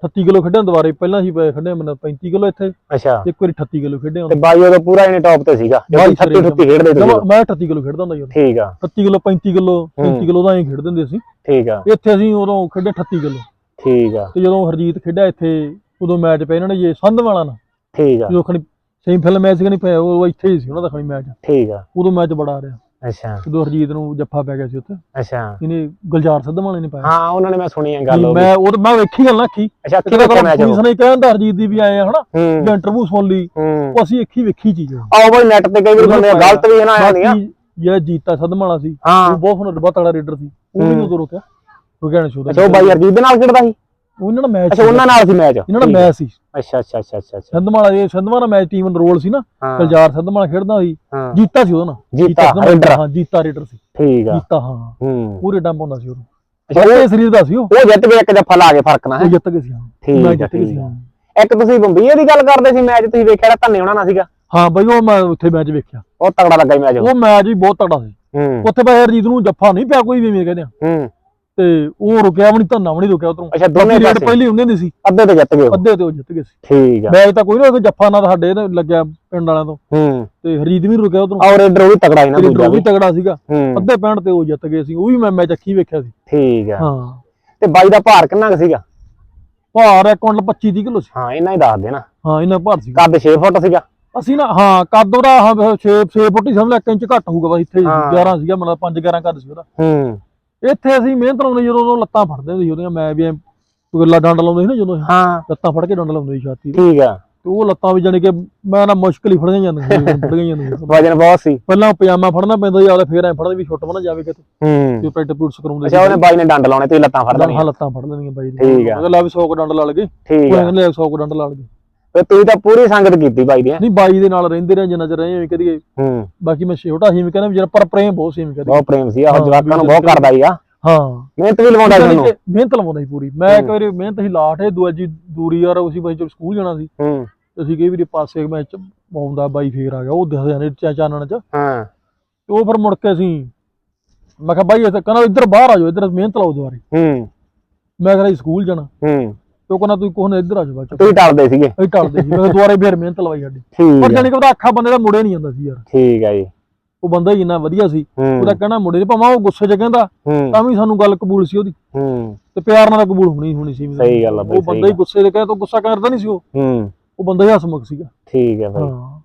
38 ਕਿਲੋ ਖੇਡਿਆ ਦੁਬਾਰੇ ਪਹਿਲਾਂ ਸੀ ਖੇਡਿਆ ਮੈਂ 35 ਕਿਲੋ ਇੱਥੇ। ਅੱਛਾ। ਇੱਕ ਵਾਰੀ 38 ਕਿਲੋ ਖੇਡਿਆ ਤੇ ਬਾਈ ਉਦੋਂ ਪੂਰਾ ਇਹਨੇ ਟੌਪ ਤੇ ਸੀਗਾ ਜਦੋਂ ਬਾਈ 36 38 ਖੇਡਦੇ ਤੁਸੀਂ। ਮੈਂ 38 ਕਿਲੋ ਖੇਡਦਾ ਹੁੰਦਾ ਉਦੋਂ। ਠੀਕ ਆ। 38 ਕਿਲੋ 35 ਕਿਲੋ ਹੂੰ। 35 ਕਿਲੋ ਦਾ ਹੀ ਖੇਡਦੇ ਹੁੰਦੇ ਸੀ। ਠੀਕ ਆ। ਇੱਥੇ ਅਸੀਂ ਉਦੋਂ ਖੇਡੇ 38 ਕਿਲੋ। ਠੀਕ ਆ। ਤੇ ਜਦੋਂ ਹਰਜੀਤ ਖੇਡਿਆ ਇੱਥੇ ਉਦੋਂ ਮੈਚ ਪਿਆ ਇਹਨਾਂ ਨੇ ਜੇ ਸੰਧ ਵਾਲਾ ਨਾ। ਠੀਕ ਆ। ਜਦੋਂ ਖਣੀ ਸੈਮੀਫਾਈਨਲ ਮੈਚ ਕਿ ਨਹੀਂ ਪਿਆ ਉਹ ਇੱਥੇ ਹੀ ਸੀ ਉਹਨਾਂ ਦਾ ਖਣੀ ਮੈਚ ਠੀਕ ਆ। ਉਦੋਂ ਮੈਚ ਬੜਾ ਆ ਰਿਹਾ। ਅੱਛਾ। ਜਦੋਂ ਹਰਜੀਤ ਨੂੰ ਜੱਫਾ ਪੈ ਗਿਆ ਸੀ ਉੱਥੇ। ਅੱਛਾ। ਇਹਨੇ ਗੁਲਜ਼ਾਰ ਸਿੱਧਮ ਵਾਲੇ ਨੇ ਪਾਇਆ ਹਾਂ ਉਹਨਾਂ ਨੇ ਮੈਂ ਸੁਣੀ ਆ ਗੱਲ ਉਹ ਵੀ। ਮੈਂ ਉਹ ਮੈਂ ਵੇਖੀ ਗੱਲ ਨਾ ਅੱਖੀ। ਅੱਛਾ ਕਿਤੇ ਕਿਹਦਾ ਕੋਲ ਮੈਚ ਪੁਲਿਸ ਨੇ ਕਹਿੰਦਾ ਹਰਜੀਤ ਦੀ ਵੀ ਆਏ ਆ ਹਨਾ? ਹੂੰ। ਜਾਂ ਇੰਟਰਵਿਊ ਸੁਣ ਲਈ। ਹੂੰ। ਉਹ ਅਸੀਂ ਅੱਖੀ ਵੇਖੀ ਚੀਜ਼ ਉਹ। ਆਹ ਬਾਈ ਨੈਟ ਤੇ ਕਈ ਵਾਰ ਬੰਦੇ ਗਲਤ ਵੀ ਨਾ ਆਉਂਦੀਆਂ ਬਾਕੀ ਜਿਹੜਾ ਜੀਤਾ ਸਦਮ ਵਾਲਾ ਸੀ ਹਾਂ। ਉਹ ਬਹੁਤ ਹੁਣ ਬਹੁਤ ਤਗੜਾ ਰੇਡਰ ਸੀ। ਉਹ ਵੀ ਹੂੰ। ਉਦੋਂ ਰੁਕਿਆ। ਰੁਕਿਆ ਨਹੀਂ ਅੱਛਾ ਉਹ ਬਾਈ ਅਰਜੀਤ ਦੇ ਨਾਲ ਖੇਡਦਾ ਸੀ? ਉਹਨਾਂ ਦਾ ਮੈਚ ਅੱਛਾ ਉਹਨਾਂ ਨਾਲ ਸੀ ਮੈਚ ਇਹਨਾਂ ਦਾ ਮੈਚ ਸੀ। ਅੱਛਾ ਅੱਛਾ ਅੱਛਾ ਅੱਛਾ ਅੱਛਾ। ਸੰਧਮ ਵਾਲਾ ਇਹ ਸੰਧਮ ਵਾਲਾ ਮੈਚ ਟੀਮ ਰੋਲ ਸੀ ਨਾ। ਹਾਂ। ਗੁਲਜ਼ਾਰ ਸੰਧਮ ਵਾਲਾ ਖੇਡਦਾ ਸੀ। ਹਾਂ। ਜੀਤਾ ਸੀ ਉਹਦਾ ਨਾ। ਜੀਤਾ ਸੰਧਮ ਵਾਲਾ, ਰੇਡਰ ਹਾਂ ਜੀਤਾ ਰੇਡਰ ਸੀ। ਠੀਕ ਆ। ਜੀਤਾ ਹਾਂ। ਹੂੰ। ਪੂਰੇ ਡੰਪ ਹੁੰਦਾ ਸੀ ਉਹ ਅੱਛਾ ਉਹ ਸਰੀਰ ਦਾ ਸੀ ਉਹ। ਉਹ ਜਿੱਤ ਕੇ ਇੱਕ ਜੱਫਾ ਲਾ ਕੇ ਫ਼ਰਕ ਨਾ ਹੈ? ਉਹ ਜਿੱਤ ਗਏ ਸੀ ਹਾਂ। ਠੀਕ ਮੈਂ ਜਿੱਤ ਗਏ ਸੀ ਠੀਕ ਆ। ਹਾਂ। ਇੱਕ ਤੁਸੀਂ ਬੰਬੀਏ ਦੀ ਗੱਲ ਕਰਦੇ ਸੀ ਮੈਚ ਤੁਸੀਂ ਵੇਖਿਆ ਤਾਂ ਧੰਨੇ ਹੋਣਾ ਨਾ ਸੀਗਾ? ਹਾਂ ਬਈ ਉਹ ਮੈਂ ਉੱਥੇ ਮੈਚ ਵੇਖਿਆ। ਉਹ ਤਗੜਾ ਲੱਗਾ ਮੈਚ ਉਹ। ਉਹ ਮੈਚ ਵੀ ਬਹੁਤ ਤਗੜਾ ਸੀ। ਹੂੰ। ਉੱਥੇ ਬਈ ਹਰਜੀਤ ਨੂੰ ਜੱਫਾ ਨਹੀਂ ਪਿਆ ਕੋਈ ਵੀ ਮੇਰੇ ਕਹਿੰਦੇ ਆ। ਹੂੰ। ਤੇ ਉਹ ਰੁਕਿਆ ਵੀ ਨਹੀਂ ਧੰਨਾ ਵੀ ਨਹੀਂ ਰੁਕਿਆ ਉਧਰੋਂ। ਅੱਛਾ ਦੋਨੇ ਰੇਡ ਪਾਸੇ? ਪਹਿਲੀ ਹੁੰਦੀ ਨਹੀਂ ਸੀ। ਅੱਧੇ ਤੇ ਜਿੱਤ ਗਏ ਉਹ। ਅੱਧੇ ਤੇ ਉਹ ਜਿੱਤ ਗਏ ਸੀ। ਠੀਕ ਆ। ਮੈਚ ਤਾਂ ਕੋਈ ਨਾ ਜੱਫਾ ਨਾ ਸਾਡੇ ਇਹਦੇ ਲੱਗਿਆ ਪਿੰਡ ਵਾਲਿਆਂ ਤੋਂ। ਹੂੰ। ਤੇ ਹਰਜੀਤ ਵੀ ਰੁਕਿਆ ਉਧਰੋਂ। ਔਰ ਰੇਡਰ ਉਹ ਵੀ ਤਗੜਾ ਸੀ ਨਾ ਦੂਜਾ ਵੀ ਵੀ। ਤਗੜਾ ਸੀਗਾ। ਹੂੰ। ਅੱਧੇ ਪੈਣ ਤੇ ਉਹ ਜਿੱਤ ਗਏ ਸੀ। ਉਹ ਵੀ ਮੈਂ ਮੈਚ ਅੱਖੀ ਵੇਖਿਆ ਸੀ। ਠੀਕ ਆ। ਹਾਂ। ਤੇ ਬਾਈ ਦਾ ਭਾਰ ਕਿੰਨਾ ਕੁ ਸੀਗਾ? ਭਾਰ ਇੱਕ ਕੁਇੰਟਲ 25 30 ਕਿਲੋ ਸੀ। ਹਾਂ ਇੰਨਾ ਹੀ ਦੱਸ ਦੇ ਨਾ ਹਾਂ ਇਹਨਾਂ ਭਾਰ ਸੀਗਾ। ਕੱਦ 6 ਫੁੱਟ ਸੀਗਾ। ਅਸੀਂ ਨਾ ਹਾਂ ਕੱਦ ਉਹਦਾ 6 6 ਫੁੱਟ ਹੀ ਸਮਝ ਲੈ 1 ਇੰਚ ਘੱਟ ਹੋਊਗਾ ਬਸ ਇੱਥੇ ਹਾਂ। 11 ਸੀਗਾ ਮਤਲਬ 5 11 ਕੱਦ ਸੀ ਉਹਦਾ। ਹੂੰ। ਇੱਥੇ ਅਸੀਂ ਮਿਹਨਤ ਲਾਉਂਦੇ ਜਦੋਂ ਉਦੋਂ ਲੱਤਾਂ ਫੜਦੇ ਹੁੰਦੇ ਸੀ ਉਹਦੀਆਂ ਮੈਂ ਵੀ ਗੁੱਲਾ ਡੰਡ ਲਾਉਂਦੇ ਸੀ ਨਾ ਜਦੋਂ ਹਾਂ। ਲੱਤਾਂ ਫੜ ਕੇ ਡੰਡ ਲਾਉਂਦੇ ਸੀ ਛਾਤੀ ਤੇ। ਠੀਕ ਆ। ਤੇ ਉਹ ਲੱਤਾਂ ਵੀ ਜਾਣੀ ਕਿ ਮੈਂ ਨਾ ਮੁਸ਼ਕਲ ਹੀ ਫੜੀਆਂ ਜਾਂਦੀਆਂ ਸੀ ਫੜੀਆਂ ਜਾਂਦੀਆਂ ਸੀ। ਵਜਨ ਬਹੁਤ ਸੀ। ਪਹਿਲਾਂ ਪਜਾਮਾ ਫੜਨਾ ਪੈਂਦਾ ਸੀ ਆਪਦਾ ਫੇਰ ਐ ਫੜਦੇ ਵੀ ਛੁੱਟ ਨਾ ਜਾਵੇ ਕਿਤੇ। ਹੂੰ। ਤੇ ਪੈਂਟ ਪੂਟਸ ਕਰਾਉਂਦੇ ਅੱਛਾ ਉਹਨੇ ਬਾਈ ਨੇ ਡੰਡ ਲਾਉਣੇ ਤੁਸੀਂ ਲੱਤਾਂ ਫੜ ਹਾਂ ਲੈਣੀਆਂ ਲੱਤਾਂ ਫੜ ਲੈਣੀਆਂ ਬਾਈ ਠੀਕ ਆ। ਅਗਰ ਲਾ ਵੀ 100 ਕੁ ਡੰਡ ਲਾ ਲਗੇ। ਠੀਕ ਉਹ ਆ ਕਹਿੰਦੇ 100 ਕੁ ਡੰਡ ਲਾ ਲਗੇ। ਤੇ ਤੁਸੀਂ ਤਾਂ ਪੂਰੀ ਸੰਗਤ ਕੀਤੀ ਬਾਈ ਦੀ? ਨਹੀਂ ਬਾਈ ਦੇ ਨਾਲ ਰਹਿੰਦੇ ਰਹੇ ਜਿੰਨਾ ਚਿਰ ਰਹੇ ਐਵੇਂ ਕਦੀ ਹੂੰ। ਬਾਕੀ ਮੈਂ ਛੋਟਾ ਸੀ ਮੈਂ ਕਹਿੰਦਾ ਵੀ ਜਰਾ ਪਰ ਪ੍ਰੇਮ ਬਹੁਤ ਸੀ ਮੈਂ ਕਦੀ ਬਹੁਤ ਪ੍ਰੇਮ ਸੀ ਆਹ ਜਵਾਕਾਂ ਨੂੰ ਬਹੁਤ ਕਰਦਾ ਸੀਗਾ। ਹਾਂ। ਮਿਹਨਤ ਵੀ ਲਵਾਉਂਦਾ ਸੀ ਕਿ ਮਿਹਨਤ ਲਵਾਉਂਦਾ ਸੀ ਪੂਰੀ। ਮੈਂ ਇੱਕ ਵਾਰੀ ਮਿਹਨਤ ਹੀ ਲਾਟ ਹੈ ਦੂਰੀ ਯਾਰ ਉਸੇ ਬਾਈ ਚੋਂ ਸਕੂਲ ਜਾਣਾ ਸੀ। ਹੂੰ। ਅਸੀਂ ਕਈ ਵਾਰੀ ਪਾਸੇ ਮੈਂ ਚ ਆਉਂਦਾ ਬਾਈ ਫੇਰ ਆ ਗਿਆ ਉਹ ਦਿਖਦੇ ਨੇ ਚਾ ਚਾਨਣ ਚ। ਹਾਂ। ਉਹ ਫਿਰ ਮੁੜ ਕੇ ਅਸੀਂ ਮੈਂ ਕਿਹਾ ਬਾਈ ਇਹ ਤਾਂ ਕਹਿੰਦਾ ਇੱਧਰ ਬਾਹਰ ਆ ਜਾਓ ਇੱਧਰ ਮਿਹਨਤ ਲਾਓ ਦੁਆਰੇ ਹੂੰ। ਮੈਂ ਕਿਹਾ ਸਕੂਲ ਜਾਣਾ। ਹੂੰ। ਤੇ ਉਹ ਕਹਿੰਦਾ ਤੁਸੀਂ ਕੋਹਨੇ ਇੱਧਰ ਆ ਜਾਓ ਤੁਸੀਂ ਟਲਦੇ ਸੀਗੇ। ਅਸੀਂ ਟਲਦੇ ਸੀ। ਮੈਂ ਦੁਆਰੇ ਫੇਰ ਮਿਹਨਤ ਲਵਾਈ ਸਾਡੀ। ਠੀਕ ਪਰ ਜਾਣੀ ਕਿ ਉਹਦਾ ਅੱਖਾਂ ਬੰਦੇ ਦਾ ਮੁੜੇ ਨਹੀਂ ਜਾਂਦਾ ਸੀ ਯਾਰ। ਠੀਕ ਆ ਜੀ। ਉਹ ਬੰਦਾ ਹੀ ਇੰਨਾ ਵਧੀਆ ਸੀ। ਹੂੰ। ਉਹਦਾ ਕਹਿਣਾ ਮੁੜੇ ਭਾਵੇਂ ਉਹ ਗੁੱਸੇ 'ਚ ਕਹਿੰਦਾ ਹੂੰ। ਤਾਂ ਵੀ ਸਾਨੂੰ ਗੱਲ ਕਬੂਲ ਸੀ ਉਹਦੀ। ਹੂੰ। ਤੇ ਪਿਆਰ ਨਾਲ ਤਾਂ ਕਬੂਲ ਹੋਣੀ ਹੀ ਹੋਣੀ ਸੀ। ਵੀ। ਸਹੀ ਗੱਲ ਆ ਬਈ, ਉਹ ਬੰਦਾ ਹੀ ਗੁੱਸੇ 'ਚ ਕਹੇ ਤਾਂ ਗੁੱਸਾ ਕਰਦਾ ਨਹੀਂ ਸੀ ਉਹ। ਹੂੰ। ਉਹ ਬੰਦਾ ਹੀ ਹਸਮੁਖ ਸੀਗਾ। ਠੀਕ ਆ ਬਾਈ। ਹਾਂ।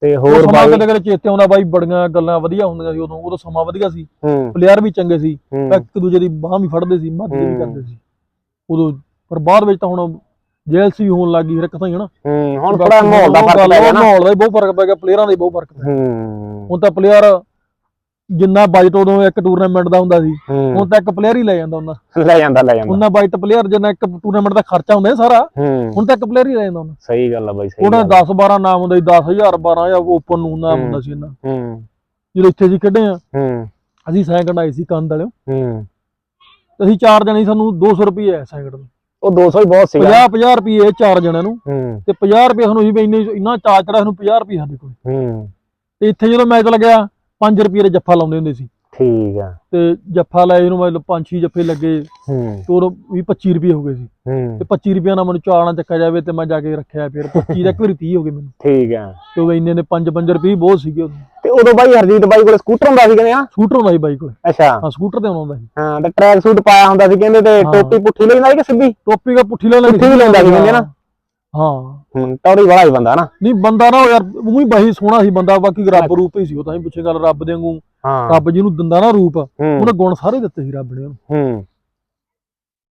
ਤੇ ਹੋਰ ਸਮਾਂ ਬਾਈ? ਕਦੇ ਕਦੇ ਚੇਤੇ ਆਉਂਦਾ ਬਾਈ ਬੜੀਆਂ ਗੱਲਾਂ ਵਧੀਆ ਹੁੰਦੀਆਂ ਸੀ ਉਦੋਂ। ਉਦੋਂ ਸਮਾਂ ਵਧੀਆ ਸੀ। ਹੂੰ। ਪਲੇਅਰ ਵੀ ਚੰਗੇ ਸੀ। ਹੂੰ। ਇੱਕ ਦੂਜੇ ਦੀ ਬਾਹ ਵੀ ਫੜਦੇ ਸੀ ਮਦਦ ਵੀ ਹੂੰ। ਕਰਦੇ ਸੀ। ਉਦੋਂ ਪਰ ਬਾਅਦ ਵਿੱਚ ਤਾਂ ਹੁਣ ਜੇਲਸ ਵੀ ਹੋਣ ਲੱਗੀ ਹਰ ਇੱਕ ਥਾਂ ਹੀ ਹਨਾ ਹੂੰ ਹੁਣ ਥੋੜਾ ਮਾਹੌਲ ਦਾ ਫ਼ਰਕ ਪੈ ਗਿਆ ਨਾ। ਮਾਹੌਲ ਦਾ ਹੀ ਬਹੁਤ ਫ਼ਰਕ ਪੈ ਗਿਆ ਪਲੇਅਰਾਂ ਦਾ ਹੀ ਬਹੁਤ ਫ਼ਰਕ ਪੈ ਗਿਆ ਹੂੰ। ਹੁਣ ਤਾਂ ਪਲੇਅਰ ਜਿੰਨਾ ਬਜਟ ਉਦੋਂ ਇੱਕ ਟੂਰਨਾਮੈਂਟ ਦਾ ਹੁੰਦਾ ਸੀ ਹੁਣ ਤਾਂ ਇੱਕ ਪਲੇਅਰ ਹੀ ਲੈ ਜਾਂਦਾ ਉਹਨਾਂ। ਲੈ ਜਾਂਦਾ ਲੈ ਜਾਂਦਾ। ਉਹਨਾਂ ਬਜਟ ਪਲੇਅਰ ਜਿੰਨਾ ਇੱਕ ਟੂਰਨਾਮੈਂਟ ਦਾ ਖਰਚਾ ਹੁੰਦਾ ਹੈ ਸਾਰਾ ਹੁਣ ਤਾਂ ਇੱਕ ਪਲੇਅਰ ਹੀ ਲੈ ਜਾਂਦਾ ਉਹਨਾਂ। ਸਹੀ ਗੱਲ ਆ ਬਾਈ ਸਹੀ ਉਹਨਾਂ ਗੱਲ 10 12 ਨਾਮ ਹੁੰਦਾ ਸੀ 10000 12000 ਓਪਨ ਨੂੰ ਨਾਮ। ਹੁੰਦਾ ਸੀ ਇਹਨਾਂ। ਹੂੰ। ਜਦੋਂ ਇੱਥੇ ਅਸੀਂ ਖੇਡੇ ਆ ਹੂੰ। ਅਸੀਂ ਸੈਕਿੰਡ ਆਏ ਸੀ ਕੰਦ ਵਾਲਿਓ। ਹੂੰ। ਅਸੀਂ ਚਾਰ ਜਣੇ ਸੀ, ਸਾਨੂੰ 200 ਰੁਪਏ ਆਇਆ ਸੈਕਿੰਡ ਦਾ ਉਹ 200 ਹੀ ਬਹੁਤ ਸੀਗਾ। 50 50 ਰੁਪਏ ਚਾਰ ਜਣਿਆਂ ਨੂੰ। ਹੂੰ। ਤੇ 50 ਰੁਪਏ ਸਾਨੂੰ ਵੀ ਇੰਨੇ ਇੰਨਾ ਚਾਰ ਚੜਾ ਸਾਨੂੰ 50 ਰੁਪਏ ਸਾਡੇ ਕੋਲ। ਹੂੰ। ਤੇ ਇੱਥੇ ਜਦੋਂ ਮੈਚ ਲੱਗਿਆ 5 ਰੁਪਏ ਦੇ ਜੱਫਾ ਲਾਉਂਦੇ ਹੁੰਦੇ ਸੀ। ਠੀਕ ਆ। ਤੇ ਜੱਫਾ ਲਾਏ ਇਹਨੂੰ ਮਤਲਬ ਪੰਜ ਛੇ ਜੱਫੇ ਲੱਗੇ। ਹੂੰ। ਤੇ ਉਦੋਂ ਵੀ 25 ਰੁਪਏ ਹੋ ਗਏ ਸੀ। ਹੂੰ। ਤੇ 25 ਰੁਪਏ ਨਾਲ ਮੈਨੂੰ ਚਾਲਣਾ ਚੱਕਾ ਜਾਵੇ ਤੇ ਮੈਂ ਜਾ ਕੇ ਰੱਖਿਆ ਫਿਰ। 25 ਦਾ ਇੱਕ ਵਾਰੀ 30 ਹੋ ਗਏ ਮੈਨੂੰ। ਠੀਕ ਆ। ਕਿਉਂਕਿ ਇੰਨੇ ਨੇ 5-5 ਰੁਪਏ ਬਹੁਤ ਸੀਗੇ ਉਦੋਂ। ਤੇ ਉਦੋਂ ਬਾਈ ਹਰਜੀਤ ਬਾਈ ਕੋਲ ਸਕੂਟਰ ਹੁੰਦਾ ਸੀ ਕਹਿੰਦੇ ਆ? ਸਕੂਟਰ ਹੁੰਦਾ ਸੀ ਬਾਈ ਕੋਲ। ਅੱਛਾ। ਹਾਂ ਸਕੂਟਰ ਤੇ ਆਉਂਦਾ ਸੀ। ਹਾਂ ਤੇ ਟਰੈਕ ਸੂਟ ਪਾਇਆ ਹੁੰਦਾ ਸੀ ਕਹਿੰਦੇ ਤੇ। ਟੋਪੀ ਪੁੱਠੀ ਲੈਂਦਾ ਸੀ ਕਿ ਸਿੱਧੀ? ਟੋਪੀ ਦਾ ਪੁੱਠੀ ਲੈਂਦਾ ਸੀ ਕਹਿੰਦੇ ਨਾ। ਹਾਂ। ਹੂੰ ਵਾਲਾ ਹੀ ਬੰਦਾ ਨਾ। ਨਹੀਂ ਬੰਦਾ ਨਾ ਉਹ ਯਾਰ ਉਹ ਹੀ ਬਾਈ ਸੋਹਣਾ ਸੀ ਬੰਦਾ ਬਾਕੀ ਰੱਬ ਰੂਪ ਹੀ ਸੀ ਉਹ ਤਾਂ ਹੀ ਪੁੱਛੇ ਗੱਲ ਰੱਬ ਦੇ ਵਾਂਗੂ। ਹਾਂ। ਰੱਬ ਜਿਹਨੂੰ ਦਿੰਦਾ ਨਾ ਰੂਪ ਉਹਨੇ ਗੁਣ ਸਾਰੇ ਦਿੱਤੇ ਸੀ ਰੱਬ ਨੇ। ਉਹਨੂੰ ਹੂੰ।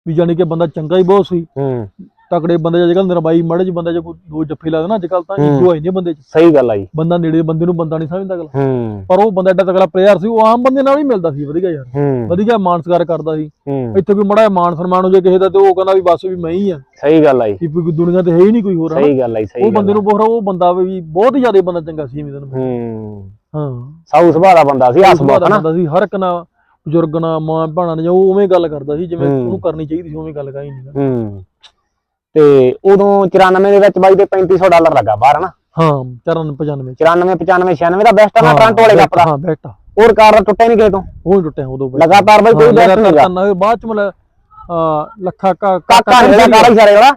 ਵੀ ਜਾਣੀ ਕਿ ਬੰਦਾ ਚੰਗਾ ਹੀ ਬਹੁਤ ਸੀ। ਹੂੰ। ਤਕੜੇ ਬੰਦੇ ਅੱਜ ਕੱਲ ਨਰਮਾਈ ਮਾੜੇ ਬੰਦੇ ਜੇ ਕੋਈ ਦੋ ਜੱਫੇ ਲਾ ਦੇਣਾ ਅੱਜ ਕੱਲ ਤਾਂ ਹੂੰ। ਈਗੋ ਆਈ ਨਹੀਂ ਬੰਦੇ 'ਚ। ਸਹੀ ਗੱਲ ਆਈ ਬੰਦਾ ਨੇੜੇ ਬੰਦੇ ਨੂੰ ਬੰਦਾ ਨਹੀਂ ਸਮਝਦਾ ਗੱਲ ਹੂੰ। ਪਰ ਉਹ ਬੰਦਾ ਐਡਾ ਤਕੜਾ ਪਲੇਅਰ ਸੀ ਉਹ ਆਮ ਬੰਦੇ ਨਾਲ ਹੀ ਮਿਲਦਾ ਸੀ ਵਧੀਆ ਯਾਰ। ਹੂੰ। ਵਧੀਆ ਮਾਨ ਸਤਿਕਾਰ ਕਰਦਾ ਸੀ। ਹੂੰ। ਇੱਥੇ ਕੋਈ ਮੜਾ ਮਾਨ ਸਨਮਾਨ ਹੋ ਜੇ ਕਿਸੇ ਦਾ ਤੇ ਉਹ ਕਹਿੰਦਾ ਵੀ ਬਸ ਵੀ ਮੈਂ ਹੀ ਆ। ਸਹੀ ਗੱਲ ਆਈ ਕਿ ਕੋਈ ਦੁਨੀਆ ਤੇ ਹੈ ਹੀ ਨਹੀਂ ਕੋਈ ਹੋਰ। ਸਹੀ ਗੱਲ ਆਈ ਸਹੀ ਉਹ ਬੰਦੇ ਨੂੰ ਬਹੁਤ ਉਹ ਬੰਦਾ ਵੀ ਬਹੁਤ ਹੀ ਜ਼ਿਆਦਾ ਬੰਦਾ ਚੰਗਾ ਸੀ ਮੈਨੂੰ ਹੂੰ। ਹਾਂ। ਸਾਊ ਸੁਭਾਅ ਦਾ ਬੰਦਾ ਸੀ ਹੱਸ ਦਾ ਨਾ ਬੰਦਾ ਸੀ ਹਰ ਇੱਕ ਨਾਲ ਬਜ਼ੁਰਗ ਨਾਲ ਮਾਂ ਭੈਣਾਂ ਨਾਲ ਉਹ ਉਵੇਂ ਗੱਲ ਕਰਦਾ ਸੀ ਜਿਵੇਂ ਹੂੰ। ਉਹਨੂੰ ਕਰਨੀ ਚਾਹੀਦੀ ਸੀ ਉਵੇਂ ਗੱਲ ਕਹੀ ਨਹੀਂ। ਹੂੰ। ਤੇ ਉਦੋਂ 94 ਦੇ ਵਿੱਚ ਬਾਈ ਦੇ 3500 ਡਾਲਰ ਲੱਗਾ ਬਾਹਰ ਨਾ ਹਾਂ 94 95 94 95 96 ਦਾ ਬੈਸਟ ਆ ਨਾ ਟ੍ਰਾਂਟੋ ਵਾਲੇ ਕੱਪ ਦਾ ਹਾਂ ਬੈਟਾ ਹੋਰ ਕਾਰ ਦਾ ਟੁੱਟਿਆ ਨਹੀਂ ਕਿਸੇ ਤੋਂ? ਉਹ ਹੀ ਟੁੱਟਿਆ ਉਦੋਂ ਬਾਈ। ਲਗਾਤਾਰ ਬਾਈ ਕੋਈ ਬੈਸਟ ਨਹੀਂ ਗਾ। ਕਰਨਾ ਬਾਅਦ ਚ ਮਤਲਬ ਲੱਖਾ ਕਾ ਕਾਕਾ ਜਿਹੜਾ ਕਾਲਾ ਹੀ ਸਾਰੇ ਵਾਲਾ।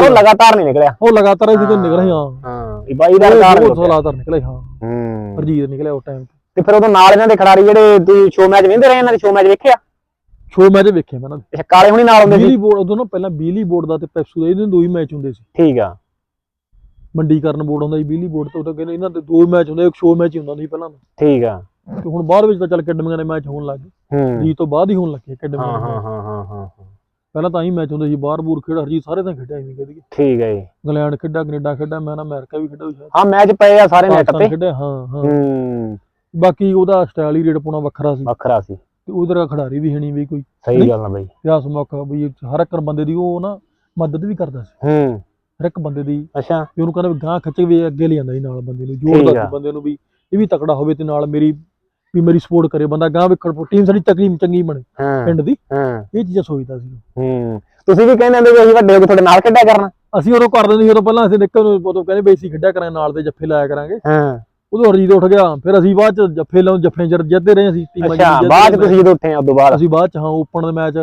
ਉਹ ਲਗਾਤਾਰ ਨਹੀਂ ਨਿਕਲਿਆ। ਉਹ ਲਗਾਤਾਰ ਇਹਦੇ ਤੋਂ ਨਿਕਲ ਰਿਹਾ ਹਾਂ। ਹਾਂ ਇਹ ਬਾਈ ਦਾ ਬਹੁਤ ਲਗਾਤਾਰ ਨਿਕਲੇ ਹਾਂ। ਹੂੰ। ਹਰਜੀਤ ਨਿਕਲਿਆ ਉਹ ਟਾਈਮ ਤੇ। ਫਿਰ ਉਦੋਂ ਨਾਲ ਇਹਨਾਂ ਦੇ ਖਿਡਾਰੀ ਜਿਹੜੇ ਤੁਸੀਂ ਸ਼ੋ ਮੈਚ ਵੇਂਦੇ ਰਹੇ ਇਹਨਾਂ ਦੇ ਸ਼ੋ ਮੈਚ ਵੇਖਿਆ ਛੋ ਮੈਚ ਵੇਖੇ ਮੈਂ ਨਾ। ਅੱਛਾ ਕਾਲੇ ਹੁਣੀ ਨਾਲ ਹੁੰਦੇ ਸੀ? ਬਿਜਲੀ ਬੋਰਡ ਉਦੋਂ ਨਾ ਪਹਿਲਾਂ ਬਿਜਲੀ ਬੋਰਡ ਦਾ ਤੇ ਪੈਪਸੂ ਦਾ ਇਹਦੇ ਦੋ ਹੀ ਮੈਚ ਹੁੰਦੇ ਸੀ। ਠੀਕ ਆ। ਮੰਡੀਕਰਨ ਬੋਰਡ ਹੁੰਦਾ ਸੀ ਬਿਜਲੀ ਬੋਰਡ ਤੇ ਉਦੋਂ ਕਹਿੰਦੇ ਇਹਨਾਂ ਦੇ ਦੋ ਮੈਚ ਹੁੰਦੇ ਇੱਕ ਸ਼ੋ ਮੈਚ ਹੀ ਹੁੰਦਾ ਸੀ ਪਹਿਲਾਂ ਠੀਕ ਆ। ਤੇ ਹੁਣ ਬਾਅਦ ਵਿੱਚ ਤਾਂ ਚੱਲ ਅਕੈਡਮੀਆਂ ਦੇ ਮੈਚ ਹੋਣ ਲੱਗ ਗਏ। ਹੂੰ। ਜੀ ਤੋਂ ਬਾਅਦ ਹੀ ਹੋਣ ਲੱਗੇ ਅਕੈਡਮੀਆਂ ਹਾਂ ਦੇ ਹਾਂ। ਹਾਂ ਹਾਂ ਹਾਂ ਹਾਂ। ਪਹਿਲਾਂ ਤਾਂ ਹੀ ਮੈਚ ਹੁੰਦੇ ਸੀ ਬਾਹਰ ਬੂਰ ਖੇਡ ਹਰਜੀਤ ਸਾਰੇ ਤਾਂ ਖੇਡਿਆ ਐਵੇਂ ਕਹਦੀ ਠੀਕ ਹੈ ਜੀ। ਇੰਗਲੈਂਡ ਖੇਡਿਆ ਕੈਨੇਡਾ ਖੇਡਿਆ ਮੈਂ ਨਾ ਅਮਰੀਕਾ ਵੀ ਖੇਡਿਆ ਸ਼ਾਇਦ ਹਾਂ ਮੈਚ ਪਏ ਆ ਸਾਰੇ ਨੈਟ ਪਾਕਿਸਤਾਨ ਤੇ ਖੇਡਿਆ ਹਾਂ ਹਾਂ। ਹੂੰ। ਬਾਕੀ ਉਹਦਾ ਸਟਾਈਲ ਹੀ ਰੇਟ ਪਾਉਣਾ ਵੱਖਰਾ ਸੀ। ਵੱਖਰਾ ਸੀ। ਤੇ ਉਧਰ ਦਾ ਖਿਡਾਰੀ ਵੀ ਹੈ ਨਹੀਂ ਵੀ ਕੋਈ। ਸਹੀ। ਗੱਲ ਆ ਬਾਈ। ਇਤਿਹਾਸ ਮੌਕਾ ਵੀ ਹਰ ਇੱਕ ਬੰਦੇ ਦੀ ਉਹ ਨਾ ਮਦਦ ਵੀ ਕਰਦਾ ਸੀ। ਹੂੰ। ਹਰ ਇੱਕ ਬੰਦੇ ਦੀ। ਅੱਛਾ। ਵੀ ਉਹਨੂੰ ਕਹਿੰਦਾ ਵੀ ਗਾਂ ਖਿੱਚ ਵੀ ਅੱਗੇ ਲੈ ਜਾਂਦਾ ਸੀ ਨਾਲ ਬੰਦੇ ਨੂੰ। ਜੋੜਦਾ। ਸੀ ਬੰਦੇ ਨੂੰ ਵੀ ਇਹ ਵੀ ਤਕੜਾ ਹੋਵੇ ਤੇ ਨਾਲ ਮੇਰੀ ਵੀ ਮੇਰੀ ਸਪੋਰਟ ਕਰੇ ਬੰਦਾ। ਗਾਂ ਵੇਖਣ ਟੀਮ ਸਾਡੀ ਤਕੜੀ ਚੰਗੀ ਬਣੇ। ਪਿੰਡ ਦੀ। ਇਹ ਚੀਜ਼ਾਂ ਸੋਚਦਾ ਸੀ। ਹੂੰ। ਤੁਸੀਂ ਵੀ ਕਹਿੰਦੇ ਹੁੰਦੇ ਵੀ ਅਸੀਂ ਵੱਡੇ ਹੋ ਕੇ ਤੁਹਾਡੇ ਨਾਲ ਖੇਡਿਆ ਕਰਨਾ? ਅਸੀਂ ਉਦੋਂ ਕਰ ਦਿੰਦੇ ਸੀ ਉਦੋਂ ਪਹਿਲਾਂ ਅਸੀਂ ਨਿੱਕਲ ਨੂੰ ਉਦੋਂ ਕਹਿੰਦੇ ਵੀ ਅਸੀਂ ਖੇਡਿਆ ਕਰਾਂਗੇ ਨਾਲ ਦੇ ਜੱਫੇ ਲਾਇਆ ਕਰਾਂਗੇ। ਹਾਂ। ਉਦੋਂ ਹਰਜੀਤ ਉੱਠ ਗਿਆ ਫਿਰ ਅਸੀਂ ਬਾਅਦ ਚ ਜੱਫੇ ਲਾਉਂ ਜੱਫੇ ਜਰ ਜਿੱਤਦੇ ਰਹੇ ਅਸੀਂ ਟੀਮਾਂ ਅੱਛਾ ਬਾਅਦ ਚ। ਤੁਸੀਂ ਜਦੋਂ ਉੱਠੇ ਆ ਬਾਅਦ? ਅਸੀਂ ਬਾਅਦ ਚ ਹਾਂ ਓਪਨ ਦੇ ਮੈਚ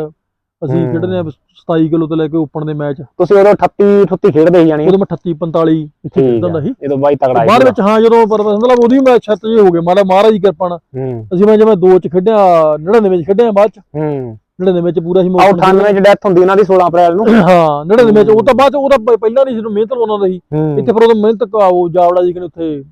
ਅਸੀਂ ਹੂੰ। ਖੇਡਦੇ ਆ 27 ਕਿਲੋ ਤੋਂ ਲੈ ਕੇ ਓਪਨ ਦੇ ਮੈਚ। ਤੁਸੀਂ ਉਦੋਂ 38 38 ਖੇਡਦੇ ਸੀ ਜਾਨੀ ਉਦੋਂ ਮੈਂ 38 45 ਇੱਥੇ ਖੇਡਦਾ ਹੁੰਦਾ ਸੀ। ਜਦੋਂ ਬਾਈ ਤਗੜਾ ਬਾਅਦ ਵਿੱਚ ਹਾਂ ਜਦੋਂ ਪਰ ਮਤਲਬ ਉਹਦੀ ਮੈਚ ਛੱਤ ਜੇ ਹੋ ਗਏ ਮਾੜਾ ਮਹਾਰਾਜ ਦੀ ਕਿਰਪਾ ਨਾਲ। ਹੂੰ। ਅਸੀਂ ਮੈਂ ਜਿਵੇਂ ਦੋ ਚ ਖੇਡਿਆ 99 ਵਿੱਚ ਖੇਡਿਆ ਬਾਅਦ ਚ। ਹੂੰ। 99 ਚ ਪੂਰਾ ਸੀ ਆ 98 ਚ ਡੈਥ ਹੁੰਦੀ ਉਹਨਾਂ ਦੀ 16 ਅਪ੍ਰੈਲ ਨੂੰ। ਹਾਂ 99 ਚ ਉਹ ਤਾਂ ਬਾਅਦ ਚ ਉਹਦਾ ਪ- ਪਹਿਲਾਂ ਨਹੀਂ ਸੀ ਮਿਹਨਤ ਸੀ। ਹੂੰ। ਇੱਥੇ ਫਿਰ ਉਹਦਾ ਮਿਹਨਤ ਕਾ- ਉਹ ਜਾਵੜਾ ਜੀ ਕਿ ਉੱਥੇ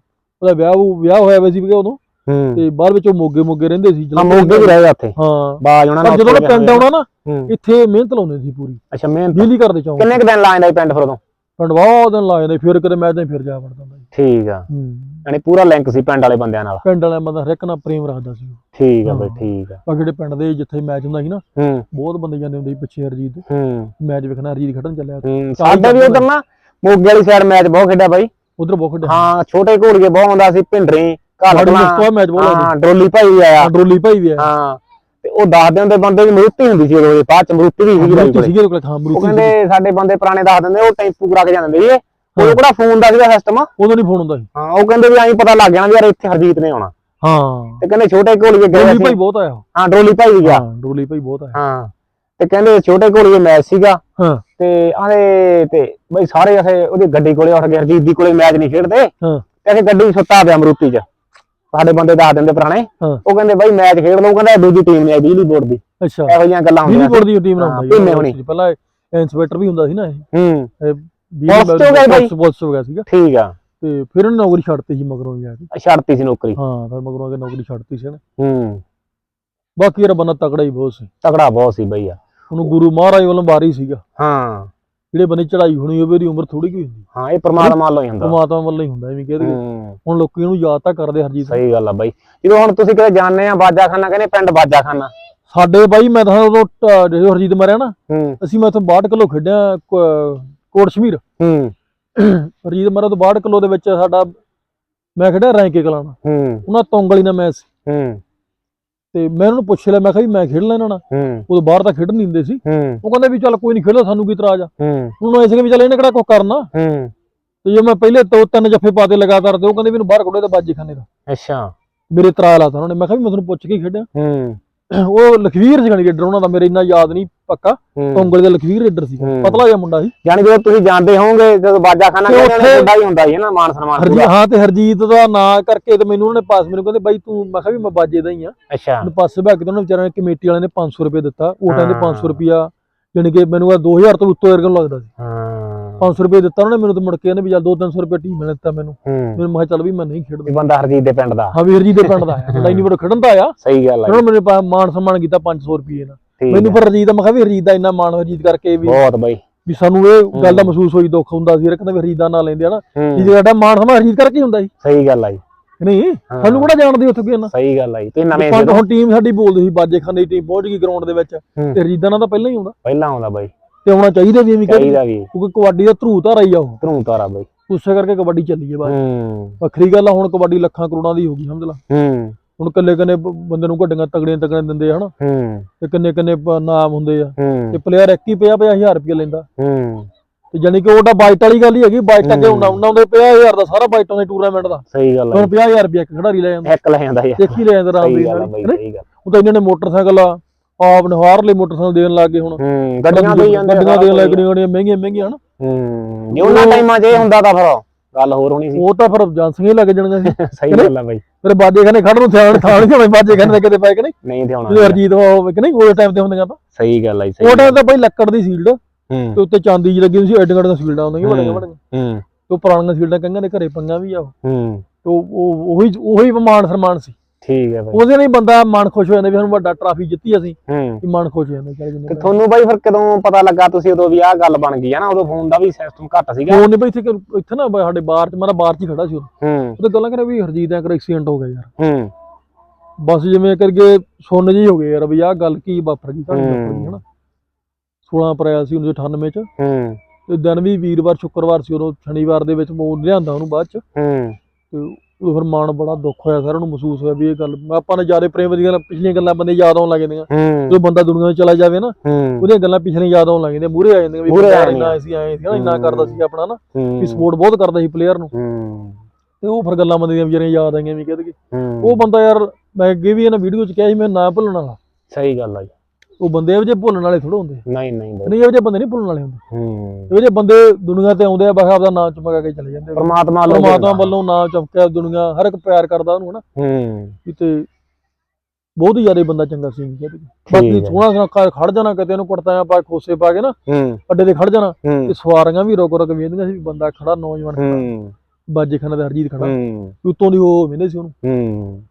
ਉਹਦਾ ਵਿਆਹ ਉਹ ਵਿਆਹ ਹੋਇਆ ਵੈਸੀ ਵੀ ਉਦੋਂ? ਹੂੰ। ਤੇ ਬਾਅਦ ਵਿੱਚ ਉਹ ਮੋਗੇ ਮੋਗੇ ਰਹਿੰਦੇ ਸੀ ਹਾਂ ਮੋਗੇ ਵੀ ਰਹੇ ਉੱਥੇ। ਹਾਂ। ਬਾਜ ਉਹਨਾਂ ਪਰ ਨਾਲ ਜਦੋਂ ਪਿੰਡ ਆਉਣਾ ਨਾ ਹੂੰ। ਇੱਥੇ ਮਿਹਨਤ ਲਾਉਂਦੇ ਸੀ ਪੂਰੀ। ਅੱਛਾ ਮਿਹਨਤ। ਬਿਜਲੀ ਕਰਦੇ ਚੌਂਕ ਕਿੰਨੇ ਕੁ ਦਿਨ ਲਾ ਜਾਂਦਾ ਸੀ ਪਿੰਡ ਫਿਰ ਉਦੋਂ? ਪਿੰਡ ਬਹੁਤ ਦਿਨ ਲਾ ਜਾਂਦੇ ਫਿਰ ਕਦੇ ਮੈਚ ਦੇ ਫਿਰ ਜਾ ਵੜਦਾ ਹੁੰਦਾ ਸੀ। ਠੀਕ ਆ। ਹੂੰ। ਯਾਨੀ ਪੂਰਾ ਲਿੰਕ ਸੀ ਪਿੰਡ ਵਾਲੇ ਬੰਦਿਆਂ ਨਾਲ। ਪਿੰਡ ਵਾਲਿਆਂ ਬੰਦਾ ਹਰ ਇੱਕ ਨਾਲ ਪ੍ਰੇਮ ਰੱਖਦਾ ਸੀ ਉਹ। ਠੀਕ ਆ ਬਈ ਹਾਂ। ਠੀਕ ਆ। ਬਾਕੀ ਜਿਹੜੇ ਪਿੰਡ ਦੇ ਜਿੱਥੇ ਮੈਚ ਹੁੰਦਾ ਸੀ ਨਾ ਹੂੰ। ਬਹੁਤ ਬੰਦੇ ਜਾਂਦੇ ਹੁੰਦੇ ਸੀ ਪਿੱਛੇ ਹਰਜੀਤ। ਦੇ ਹੂੰ। ਮੈਚ ਵੇਖਣਾ ਹਰਜੀਤ ਖੇਡਣ ਚੱਲਿਆ ਹੂੰ। ਸਾਡੇ ਵੀ ਉਧਰ ਨਾ ਮੋਗੇ ਵਾਲੀ ਸਾਈਡ ਮੈਚ ਬਹੁਤ ਖੇਡਿਆ ਬਾਈ। ਉਧਰ ਬਹੁਤ ਹਾਂ ਛੋਟੇ ਘੋੜੀਏ ਬਹੁਤ ਆਉਂਦਾ ਸੀ ਭਿੰਡਰੀ ਹਾਂ ਡਰੋਲੀ ਭਾਈ ਵੀ ਆਇਆ ਡਰੋਲੀ ਭਾਈ ਵੀ ਆ। ਹਾਂ ਤੇ ਉਹ ਦੱਸਦੇ ਹੁੰਦੇ ਬੰਦੇ ਦੀ ਮਰੂਤੀ ਹੁੰਦੀ ਸੀ ਉਦੋਂ ਉਹਦੇ ਬਾਅਦ ਚ ਮਰੂਤੀ ਵੀ ਸੀਗੀ ਬਾਈ ਮਰੂਤੀ ਕੋਲੇ। ਸੀਗੇ ਉਹਦੇ ਕੋਲ ਹਾਂ ਉਹ ਮਰੂਤੀ ਕਹਿੰਦੇ ਸਾਡੇ ਬੰਦੇ ਪੁਰਾਣੇ ਦੱਸ ਦਿੰਦੇ ਉਹ ਟੈਂਪੂ ਕਰਾ ਕੇ ਜਾਂਦੇ ਸੀ ਉਹ ਕਿਹੜਾ ਫੋਨ ਦਾ ਸੀਗਾ ਸਿਸਟਮ ਉਦੋਂ ਨਹੀਂ ਫੋਨ ਹੁੰਦਾ ਸੀ। ਹਾਂ ਉਹ ਕਹਿੰਦੇ ਵੀ ਐਂ ਪਤਾ ਲੱਗ ਜਾਣਾ ਵੀ ਯਾਰ ਇੱਥੇ ਹਰਜੀਤ ਨੇ ਆਉਣਾ। ਹਾਂ। ਤੇ ਕਹਿੰਦੇ ਛੋਟੇ ਘੋੜੀਏ ਗਏ ਭਾਈ ਬਹੁਤ ਆਇਆ। ਹਾਂ ਡਰੋਲੀ ਭਾਈ ਵੀ ਗਿਆ। ਹਾਂ ਡਰੋਲੀ ਭਾਈ ਬਹੁਤ ਆਇਆ। ਹਾਂ। ਤੇ ਕਹਿੰਦੇ ਛੋਟੇ ਘੋੜੀਏ ਮੈਚ ਸੀਗਾ। ਹਾਂ। ਤੇ ਆਲੇ ਤੇ ਬਈ ਸਾਰੇ ਅਸੇ ਉਹਦੀ ਗੱਡੀ ਕੋਲੇ ਉੱਠ ਗਏ ਹਰਜੀਤ ਦੀ ਕੋਲੇ ਮੈਚ ਨਹੀਂ ਖੇਡਦੇ। ਹਾਂ। ਤੇ ਅਸੀਂ ਗੱਡੀ ਸੁੱਤਾ ਪਿਆ ਮਰੂਤੀ 'ਚ। ਸਾਡੇ ਬੰਦੇ ਦੱਸ ਦਿੰਦੇ ਪੁਰਾਣੇ। ਉਹ ਕਹਿੰਦੇ ਬਾਈ ਮੈਚ ਖੇਡ ਲਓ ਕਹਿੰਦਾ ਇਹ ਦੂਜੀ ਟੀਮ ਨੇ ਬਿਜਲੀ ਬੋਰਡ ਦੀ। ਅੱਛਾ। ਇਹੋ ਜਿਹੀਆਂ ਗੱਲਾਂ ਬਿਜਲੀ ਹੁੰਦੀਆਂ ਬੋਰਡ ਦੀ ਟੀਮ ਨਾਲ ਹੁੰਦਾ ਪਹਿਲਾਂ ਇੰਸਪੈਕਟਰ ਵੀ ਹੁੰਦਾ ਸੀ ਨਾ ਇਹ। ਹੂੰ। ਪੁਲਿਸ ਹੋ ਗਿਆ ਬਾਈ? ਪੁਲਿਸ ਹੋ ਗਿਆ ਸੀਗਾ। ਠੀਕ ਆ। ਤੇ ਫਿਰ ਉਹਨੇ ਨੌਕਰੀ ਛੱਡਤੀ ਸੀ ਮਗਰੋਂ ਜਾ ਕੇ। ਛੱਡਤੀ ਸੀ ਨੌਕਰੀ। ਹਾਂ ਫਿਰ ਮਗਰੋਂ ਆ ਕੇ ਨੌਕਰੀ ਛੱਡਤੀ ਸੀ ਉਹਨੇ ਹੂੰ। ਬਾਕੀ ਯਾਰ ਬੰਦਾ ਤਕੜਾ ਹੀ ਬਹੁਤ ਸੀ। ਤਕੜਾ ਬਹੁਤ ਸੀ ਬਈ ਆ। ਉਹਨੂੰ ਗੁਰੂ ਮਹਾਰਾਜ ਵੱਲੋਂ ਵਾਰੀ ਸੀਗਾ। ਹਾਂ। ਜਿਹੜੇ ਬੰਦੇ ਚੜਾਈ ਹੋਣੀ ਹੋਵੇ ਉਹਦੀ ਉਮਰ ਥੋੜੀ ਕੀ ਹੁੰਦੀ। ਹਾਂ ਇਹ ਪ੍ਰਮਾਤਮਾ ਵੱਲੋਂ ਹੀ ਹੁੰਦਾ। ਪਰਮਾਤਮਾ ਵੱਲੋਂ ਹੀ ਹੁੰਦਾ ਐਵੇਂ ਕਹਿੰਦੇ ਹੁਣ ਲੋਕੀ ਇਹਨੂੰ ਯਾਦ ਤਾਂ ਕਰਦੇ ਹਰਜੀਤ ਸਹੀ ਗੱਲ ਆ ਬਾਈ। ਜਦੋਂ ਹੁਣ ਤੁਸੀਂ ਕਿਤੇ ਜਾਣਦੇ ਆ ਬਾਜਾਖਾਨਾ ਕਹਿੰਦੇ ਪਿੰਡ ਬਾਜਾਖਾਨਾ। ਸਾਡੇ ਬਾਈ ਮੈਂ ਤਾਂ ਉਦੋਂ ਜਦੋਂ ਹਰਜੀਤ ਮਰਿਆ ਨਾ ਅਸੀਂ ਮੈਂ ਉੱਥੇ 62 ਕਿਲੋ ਖੇਡਿਆ ਕੋਟ ਸ਼ਮੀਰ ਹੂੰ। ਹਰਜੀਤ ਮਰਿਆ ਤੋਂ 62 ਕਿਲੋ ਦੇ ਵਿੱਚ ਸਾਡਾ ਮੈਂ ਖੇਡਿਆ ਰੈਂਕੇ ਕਲਾਣਾ ਹੂੰ। ਉਹਨਾਂ ਤੋਂਗਲੀ ਨਾਲ ਮੈਚ ਸੀ। ਹੂੰ। ਤੇ ਮੈਂ ਉਹਨਾਂ ਨੂੰ ਪੁੱਛ ਲਿਆ ਮੈਂ ਕਿਹਾ ਵੀ ਮੈਂ ਖੇਡ ਲੈਣਾ ਨਾ। ਉਦੋਂ ਬਾਹਰ ਤਾਂ ਖੇਡਣ ਨਹੀਂ ਦਿੰਦੇ ਸੀ। ਉਹ ਕਹਿੰਦੇ ਵੀ ਚੱਲ ਕੋਈ ਨਹੀਂ ਖੇਡੋ ਸਾਨੂੰ ਕੀ ਇਤਰਾਜ਼ ਆ। ਐਸੇ ਵੀ ਚੱਲ ਇਹਨੇ ਕਿਹੜਾ ਕੁਝ ਕਰਨਾ। ਤੇ ਜੇ ਮੈਂ ਪਹਿਲੇ ਦੋ ਤਿੰਨ ਜੱਫੇ ਪਾਤੇ ਲਗਾਤਾਰ ਤੇ ਉਹ ਕਹਿੰਦੇ ਵੀ ਇਹਨੂੰ ਬਾਹਰ ਕੱਢੋ ਤੇ ਬਾਜੀ ਖਾਨੇ ਦਾ। ਅੱਛਾ। ਮੇਰੇ ਤਰਾ ਲਾਤਾ ਉਹਨਾਂ। ਨੇ ਮੈਂ ਕਿਹਾ ਵੀ ਮੈਂ ਤੁਹਾਨੂੰ ਪੁੱਛ ਕੇ ਖੇਡਿਆ ਉਹ ਲਖਵੀਰ ਸੀ ਰੇਡਰ ਉਹਨਾਂ ਦਾ ਮੇਰੇ ਇੰਨਾ ਯਾਦ ਨਹੀਂ। ਪੱਕਾ ਉਂਗਲ ਦੇ ਲਖਵੀਰ ਰੇਡਰ ਸੀ। ਪਤਲਾ ਜਿਹਾ ਮੁੰਡਾ ਸੀ। ਯਾਨੀ ਜਦੋਂ ਤੁਸੀਂ ਜਾਣਦੇ ਹੋਵੋਗੇ ਜਦੋਂ ਬਾਜਾ ਖਾਨਾ ਤੇ ਕਹਿੰਦੇ ਮੁੰਡਾ ਹੀ ਹੁੰਦਾ ਸੀ ਨਾ ਮਾਨ ਸਨਮਾਨ ਹਰਜੀਤ ਪੂਰਾ। ਹਾਂ ਤੇ ਹਰਜੀਤ ਦਾ ਨਾਂ ਕਰਕੇ ਤੇ ਮੈਨੂੰ ਉਹਨਾਂ ਨੇ ਪਾਸ ਮੈਨੂੰ ਕਹਿੰਦੇ ਬਾਈ ਤੂੰ ਮੈਂ ਕਿਹਾ ਵੀ ਮੈਂ ਬਾਜੇ ਦਾ ਹੀ ਆ। ਅੱਛਾ। ਮੈਨੂੰ ਪਾਸੇ ਬਹਿ ਕੇ ਤੇ ਉਹਨਾਂ ਵਿਚਾਰਿਆਂ ਨੇ ਕਮੇਟੀ ਵਾਲਿਆਂ ਨੇ 500 ਰੁਪਏ ਦਿੱਤਾ ਉਹ ਹਾਂ। 500 ਰੁਪਿਆ ਜਾਣੀ ਕਿ ਮੈਨੂੰ ਇਹ 2000 ਤੋਂ ਉੱਤੋਂ ਵਰਗਾ ਲੱਗਦਾ ਸੀ। ਹਾਂ। 500 ਰੁਪਏ ਦਿੱਤਾ ਉਹਨਾਂ ਮੈਨੂੰ ਤੇ ਮੁੜ ਕੇ ਇਹਨੇ ਵੀ ਚੱਲ 2-300 ਰੁਪਏ ਟੀਮ ਨੇ ਦਿੱਤਾ ਮੈਨੂੰ। ਮੈਨੂੰ ਮੈਂ ਚੱਲ ਵੀ ਮੈਂ ਨਹੀਂ ਖੇਡਦਾ। ਬੰਦਾ ਹਰਜੀਤ ਦੇ ਪਿੰਡ ਦਾ। ਹਾਂ ਵੀਰ ਜੀ ਦੇ ਪਿੰਡ ਦਾ ਆਇਆ ਇੰਨੀ ਵੱਡਾ ਖੇਡਣ ਦਾ ਆਇਆ ਸਹੀ ਗੱਲ ਹੈ ਉਹਨਾਂ ਮੈਨੂੰ ਮਾਣ ਸਨਮਾਨ ਕੀਤਾ 500 ਰੁਪਏ ਨਾਲ। ਮੈਨੂੰ। ਪਰ ਰਜੀਤ ਮੈਂ ਕਿਹਾ ਵੀ ਰਜੀਤ ਦਾ ਇੰਨਾ ਮਾਣ ਹਰਜੀਤ ਕਰਕੇ ਵੀ ਬਹੁਤ ਬਈ। ਵੀ ਸਾਨੂੰ ਇਹ ਗੱਲ ਦਾ ਮਹਿਸੂਸ ਹੋਈ ਦੁੱਖ ਹੁੰਦਾ ਸੀ ਰੱਖਦਾ ਵੀ ਹਰਜੀਤ ਦਾ ਨਾਂ ਲੈਂਦੇ ਆ ਨਾ। ਹੂੰ। ਜੀ ਸਾਡਾ ਮਾਣ ਸਨਮਾਨ ਹਰਜੀਤ ਕਰਕੇ ਹੁੰਦਾ ਸੀ। ਸਹੀ ਗੱਲ ਆਈ ਕਿ ਨਹੀਂ। ਸਾਨੂੰ ਕਿਹੜਾ ਜਾਣਦੇ ਉੱਥੇ ਕੋਈ ਨਾ ਸਹੀ ਗੱਲ ਆਈ ਤੁਸੀਂ ਨਵੇਂ ਹੁਣ ਟੀਮ ਸਾਡੀ ਬੋਲਦੀ ਸੀ ਬਾਜੇ ਖਾਨੇ ਦੀ ਟੀਮ ਪਹੁੰਚ ਗਈ ਗਰਾਊਂਡ ਦੇ ਵਿੱਚ। ਤੇ ਰਜੀਤ ਦਾ ਨਾਂ ਤਾਂ ਪਹਿਲਾਂ ਹੀ ਆਉਂਦਾ। ਪਹਿਲਾਂ ਆਉਂਦਾ ਬਾਈ। ਤੇ ਆਉਣਾ ਚਾਹੀਦਾ ਵੀ ਐਵੇਂ ਚਾਹੀਦਾ ਵੀ। ਕਿਉਂਕਿ ਕਬੱਡੀ ਦਾ ਧਰੂ ਧਾਰਾ ਹੀ ਆ ਉਹ। ਧਰੂ ਤਾਰਾ ਬਾਈ। ਉਸੇ ਕਰਕੇ ਕਬੱਡੀ ਚੱਲੀ ਹੈ ਹੂੰ। ਵੱਖਰੀ ਗੱਲ ਆ ਹੁਣ ਕਬੱਡੀ ਲੱਖਾਂ ਕਰੋੜਾਂ ਦੀ ਹੋ ਗਈ ਸਮਝ ਲਾ। ਹੂੰ। ਹੁਣ ਕੱਲੇ ਕੱਲੇ ਬੰਦੇ ਨੂੰ ਗੱਡੀਆਂ ਤਗੜੀਆਂ ਤਗੜੀਆਂ ਦਿੰਦੇ ਆ ਹਨਾ? ਹੂੰ। ਤੇ ਕਿੰਨੇ ਕਿੰਨੇ ਨਾਮ ਹੁੰਦੇ ਆ। ਹੂੰ। ਤੇ ਪਲੇਅਰ ਇੱਕ ਹੀ ਪਿਆ ਪਿਆ 1000 ਰੁਪਏ ਲੈਂਦਾ। ਹੂੰ। ਤੇ ਜਾਨੀ ਕਿ ਉਹਦਾ ਬਾਈਟ ਵਾਲੀ ਗੱਲ ਹੀ ਹੈਗੀ ਬਾਈਟ ਅੱਗੇ ਉਹਨਾਂ ਉਹਨਾਂ ਦੇ 50000 ਦਾ ਸਾਰਾ ਬਾਈਟਾਂ ਦੇ ਟੂਰਨਾਮੈਂਟ ਦਾ। ਸਹੀ ਗੱਲ ਹੁਣ ਆਈ 50000 ਰੁਪਏ ਇੱਕ ਖਿਡਾਰੀ ਲੈ ਜਾਂਦਾ। ਇੱਕ ਲੈ ਜਾਂਦਾ ਯਾਰ। ਇੱਕ ਹੀ ਲੈ ਜਾਂਦਾ ਰਾਮ ਸਹੀ ਦੀ ਉਹ ਤਾਂ ਇਹਨਾਂ ਨੇ ਮੋਟਰਸਾਈਕਲ ਆ ਆਪ ਨੇ ਹਾਰਲੇ ਮੋਟਰਸਾਈਕਲ ਦੇਣ ਲੱਗ ਗਏ ਹੁਣ। ਹੂੰ ਗੱਡੀਆਂ ਦੇ ਜਾਂਦੇ ਗੱਡੀਆਂ ਦੇਣ ਲੱਗ। ਗਏ ਮਹਿੰਗੀਆਂ ਮਹਿੰਗੀਆਂ ਹਨਾ? ਹੂੰ ਜੇ ਉਹਨਾਂ ਟਾਈਮਾਂ 'ਚ ਇਹ ਹੁੰਦਾ ਤਾਂ ਫਿਰ। ਗੱਲ ਹੋਰ ਹੋਣੀ ਸੀ। ਉਹ ਤਾਂ ਫਿਰ ਜਾਂਸੀਆਂ ਲੱਗ ਜਾਣੀਆਂ ਸੀ। ਸਹੀ ਗੱਲ ਆ ਬਾਈ। ਫਿਰ ਬਾਜੇ ਖਾਨੇ ਖੜਨ ਨੂੰ ਥਾਣ ਥਾਣ ਨਹੀਂ ਹੋਣੇ ਬਾਜੇ ਖਾਨੇ ਕਿਤੇ ਕਿ ਨਹੀਂ? ਨਹੀਂ ਤੇ ਹੋਣਾ ਜਦੋਂ ਹਰਜੀਤ ਹੋਵੇ ਕਿ ਨਹੀਂ ਉਹ ਟਾਈਮ ਤੇ ਹੁੰਦੀਆਂ ਤਾਂ। ਸਹੀ ਗੱਲ ਆਈ ਸਹੀ ਉਹ ਟਾਈਮ ਤਾਂ ਬਈ ਲੱਕੜ ਦੀ ਸੀਲਡ ਤੇ ਉੱਤੇ ਚਾਂਦੀ ਜੀ ਲੱਗੀ ਸੀ ਐਡੀਆਂ ਐਡੀਆਂ ਸੀਲਡਾਂ ਹੁੰਦੀਆਂ ਬੜੀਆਂ ਬੜੀਆਂ ਤੇ ਹੂੰ। ਉਹ ਪੁਰਾਣੀਆਂ ਸੀਲਡਾਂ ਕਈਆਂ ਦੇ ਘਰੇ ਪਈਆਂ ਵੀ ਆ ਉਹ। ਹੂੰ। ਤੇ ਉਹ ਉਹ- ਉਹੀ ਮਾਣ ਸਨਮਾਨ ਸੀ। ਠੀਕ ਹੈ ਬਾਈ। ਉਹਦੇ ਨਾਲ ਹੀ ਬੰਦਾ ਮਨ ਖੁਸ਼ ਹੋ ਜਾਂਦਾ ਵੀ ਸਾਨੂੰ ਵੱਡਾ ਟਰਾਫੀ ਜਿੱਤੀ ਅਸੀਂ ਹੂੰ। ਵੀ ਮਨ ਖੁਸ਼ ਹੋ ਜਾਂਦਾ ਚੱਲ ਜਿੰਨੇ ਤੇ ਤੁਹਾਨੂੰ ਬਾਈ ਫਿਰ ਕਦੋਂ ਪਤਾ ਲੱਗਾ ਤੁਸੀਂ ਉਦੋਂ ਵੀ ਆਹ ਗੱਲ ਬਣ ਗਈ ਆ ਨਾ ਉਦੋਂ ਫੋਨ ਦਾ ਵੀ ਸਿਸਟਮ ਘੱਟ ਸੀਗਾ? ਫੋਨ ਨੇ ਬਈ ਇੱਥੇ ਕਿ- ਇੱਥੇ ਨਾ ਬਈ ਸਾਡੇ ਬਾਹਰ ਚ ਮੈਂ ਤਾਂ ਬਾਹਰ ਚ ਹੀ ਖੜਾ ਸੀ ਉਦੋਂ। ਹੂੰ। ਉਹਦੇ ਗੱਲਾਂ ਕਰੇ ਵੀ ਹਰਜੀਤ ਦਾ ਕਰ ਐਕਸੀਡੈਂਟ ਹੋ ਗਿਆ ਯਾਰ। ਹੂੰ। ਬਸ ਜਿਵੇਂ ਕਰਕੇ ਸੁਣ ਜੀ ਹੋ ਗਏ ਯਾਰ ਵੀ ਆਹ ਗੱਲ ਕੀ ਵਾਪਰ ਗਈ ਕਹਾਣੀ ਵਾਪਰ ਗਈ ਹੂੰ। ਹਨਾ। 16 ਅਪ੍ਰੈਲ ਸੀ 1998 ਚ। ਹੂੰ। ਤੇ ਦਿਨ ਵੀ ਵੀਰਵਾਰ ਸ਼ੁੱਕਰਵਾਰ ਸੀ ਉਦੋਂ ਸ਼ਨੀਵਾਰ ਦੇ ਵਿੱਚ ਉਹ ਲਿਆਂਦਾ ਉਹਨੂੰ ਬਾਅਦ ਚ। ਹੂੰ। ਤੇ ਉਹ ਫਿਰ ਮਨ ਬੜਾ ਦੁੱਖ ਹੋਇਆ ਸਾਰਿਆਂ ਨੂੰ ਮਹਿਸੂਸ ਹੋਇਆ ਵੀ ਇਹ ਗੱਲ ਆਪਾਂ ਨੇ ਜ਼ਿਆਦਾ ਪ੍ਰੇਮ ਦੀਆਂ ਗੱਲਾਂ ਪਿਛਲੀਆਂ ਗੱਲਾਂ ਬੰਦੇ ਯਾਦ ਆਉਣ ਲੱਗ ਜਾਂਦੀਆਂ ਜਦੋਂ ਬੰਦਾ ਦੁਨੀਆ ਤੋਂ ਚਲਾ ਜਾਵੇ ਨਾ ਉਹਦੀਆਂ ਗੱਲਾਂ ਪਿਛਲੀਆਂ ਯਾਦ ਆਉਣ ਲੱਗ ਜਾਂਦੀਆਂ ਮੂਰੇ ਆ ਜਾਂਦੀਆਂ ਵੀ ਜਾਂਦੀਆਂ। ਇੰਨਾ ਅਸੀਂ ਆਏ ਸੀ ਨਾ ਇੰਨਾ ਕਰਦਾ ਸੀ ਆਪਣਾ ਨਾ ਵੀ ਸਪੋਰਟ ਬਹੁਤ ਕਰਦਾ ਸੀ ਪਲੇਅਰ ਨੂੰ। ਤੇ ਉਹ ਫਿਰ ਗੱਲਾਂ ਬੰਦੇ ਦੀਆਂ ਵਿਚਾਰੀਆਂ ਯਾਦ ਆਈਆਂ ਵੀ ਕਹਿੰਦੇ ਉਹ ਬੰਦਾ ਯਾਰ ਮੈਂ ਅੱਗੇ ਵੀ ਇਹਨਾਂ ਵੀਡੀਓ 'ਚ ਕਿਹਾ ਸੀ ਮੈਂ ਨਾ ਭੁੱਲਣ ਸਹੀ ਗੱਲ ਆ ਜੀ। ਉਹ ਬੰਦੇ ਇਹੋ ਜਿਹੇ ਭੁੱਲਣ ਵਾਲੇ ਥੋੜਾ ਹੁੰਦੇ ਨਹੀਂ ਨਹੀਂ ਬਾਈ। ਨਹੀਂ ਇਹੋ ਜਿਹੇ ਬੰਦੇ ਨਹੀਂ ਭੁੱਲਣ ਵਾਲੇ ਹੁੰਦੇ। ਹੂੰ। ਇਹੋ ਜਿਹੇ ਬੰਦੇ ਦੁਨੀਆ ਤੇ ਆਉਂਦੇ ਆ ਬਸ ਆਪਦਾ ਨਾਮ ਚਮਕਾ ਕੇ ਚਲੇ ਜਾਂਦੇ। ਪਰਮਾਤਮਾ ਲੋ ਪਰਮਾਤਮਾ ਵੱਲੋਂ ਨਾਮ ਚਮਕਿਆ ਦੁਨੀਆ ਹਰ ਇੱਕ ਪਿਆਰ ਕਰਦਾ ਉਹਨੂੰ ਹਨਾ। ਹੂੰ। ਵੀ ਤੇ ਬਹੁਤ ਹੀ ਜ਼ਿਆਦਾ ਬੰਦਾ ਚੰਗਾ ਸੀ ਬਾਕੀ। ਸੋਹਣਾ ਖ- ਖੜ ਜਾਣਾ ਕਿਤੇ ਉਹਨੂੰ ਕੁੜਤਾਂ ਪਾ ਕੇ ਖੋਸੇ ਪਾ ਕੇ ਨਾ ਅੱਡੇ ਤੇ ਖੜ ਜਾਣਾ ਤੇ ਸਵਾਰੀਆਂ ਵੀ ਰੁਕ ਰੁਕ ਵੇਂਦੀਆਂ ਸੀ ਵੀ ਬੰਦਾ ਖੜਾ ਨੌਜਵਾਨ ਬਾਜੇ ਖਾਨਾ ਦਾ ਹਰਜੀਤ ਖੜਾ। ਉੱਤੋਂ ਦੀ ਉਹ ਵੇਂਦੇ ਸੀ ਉਹਨੂੰ। ਹੂੰ।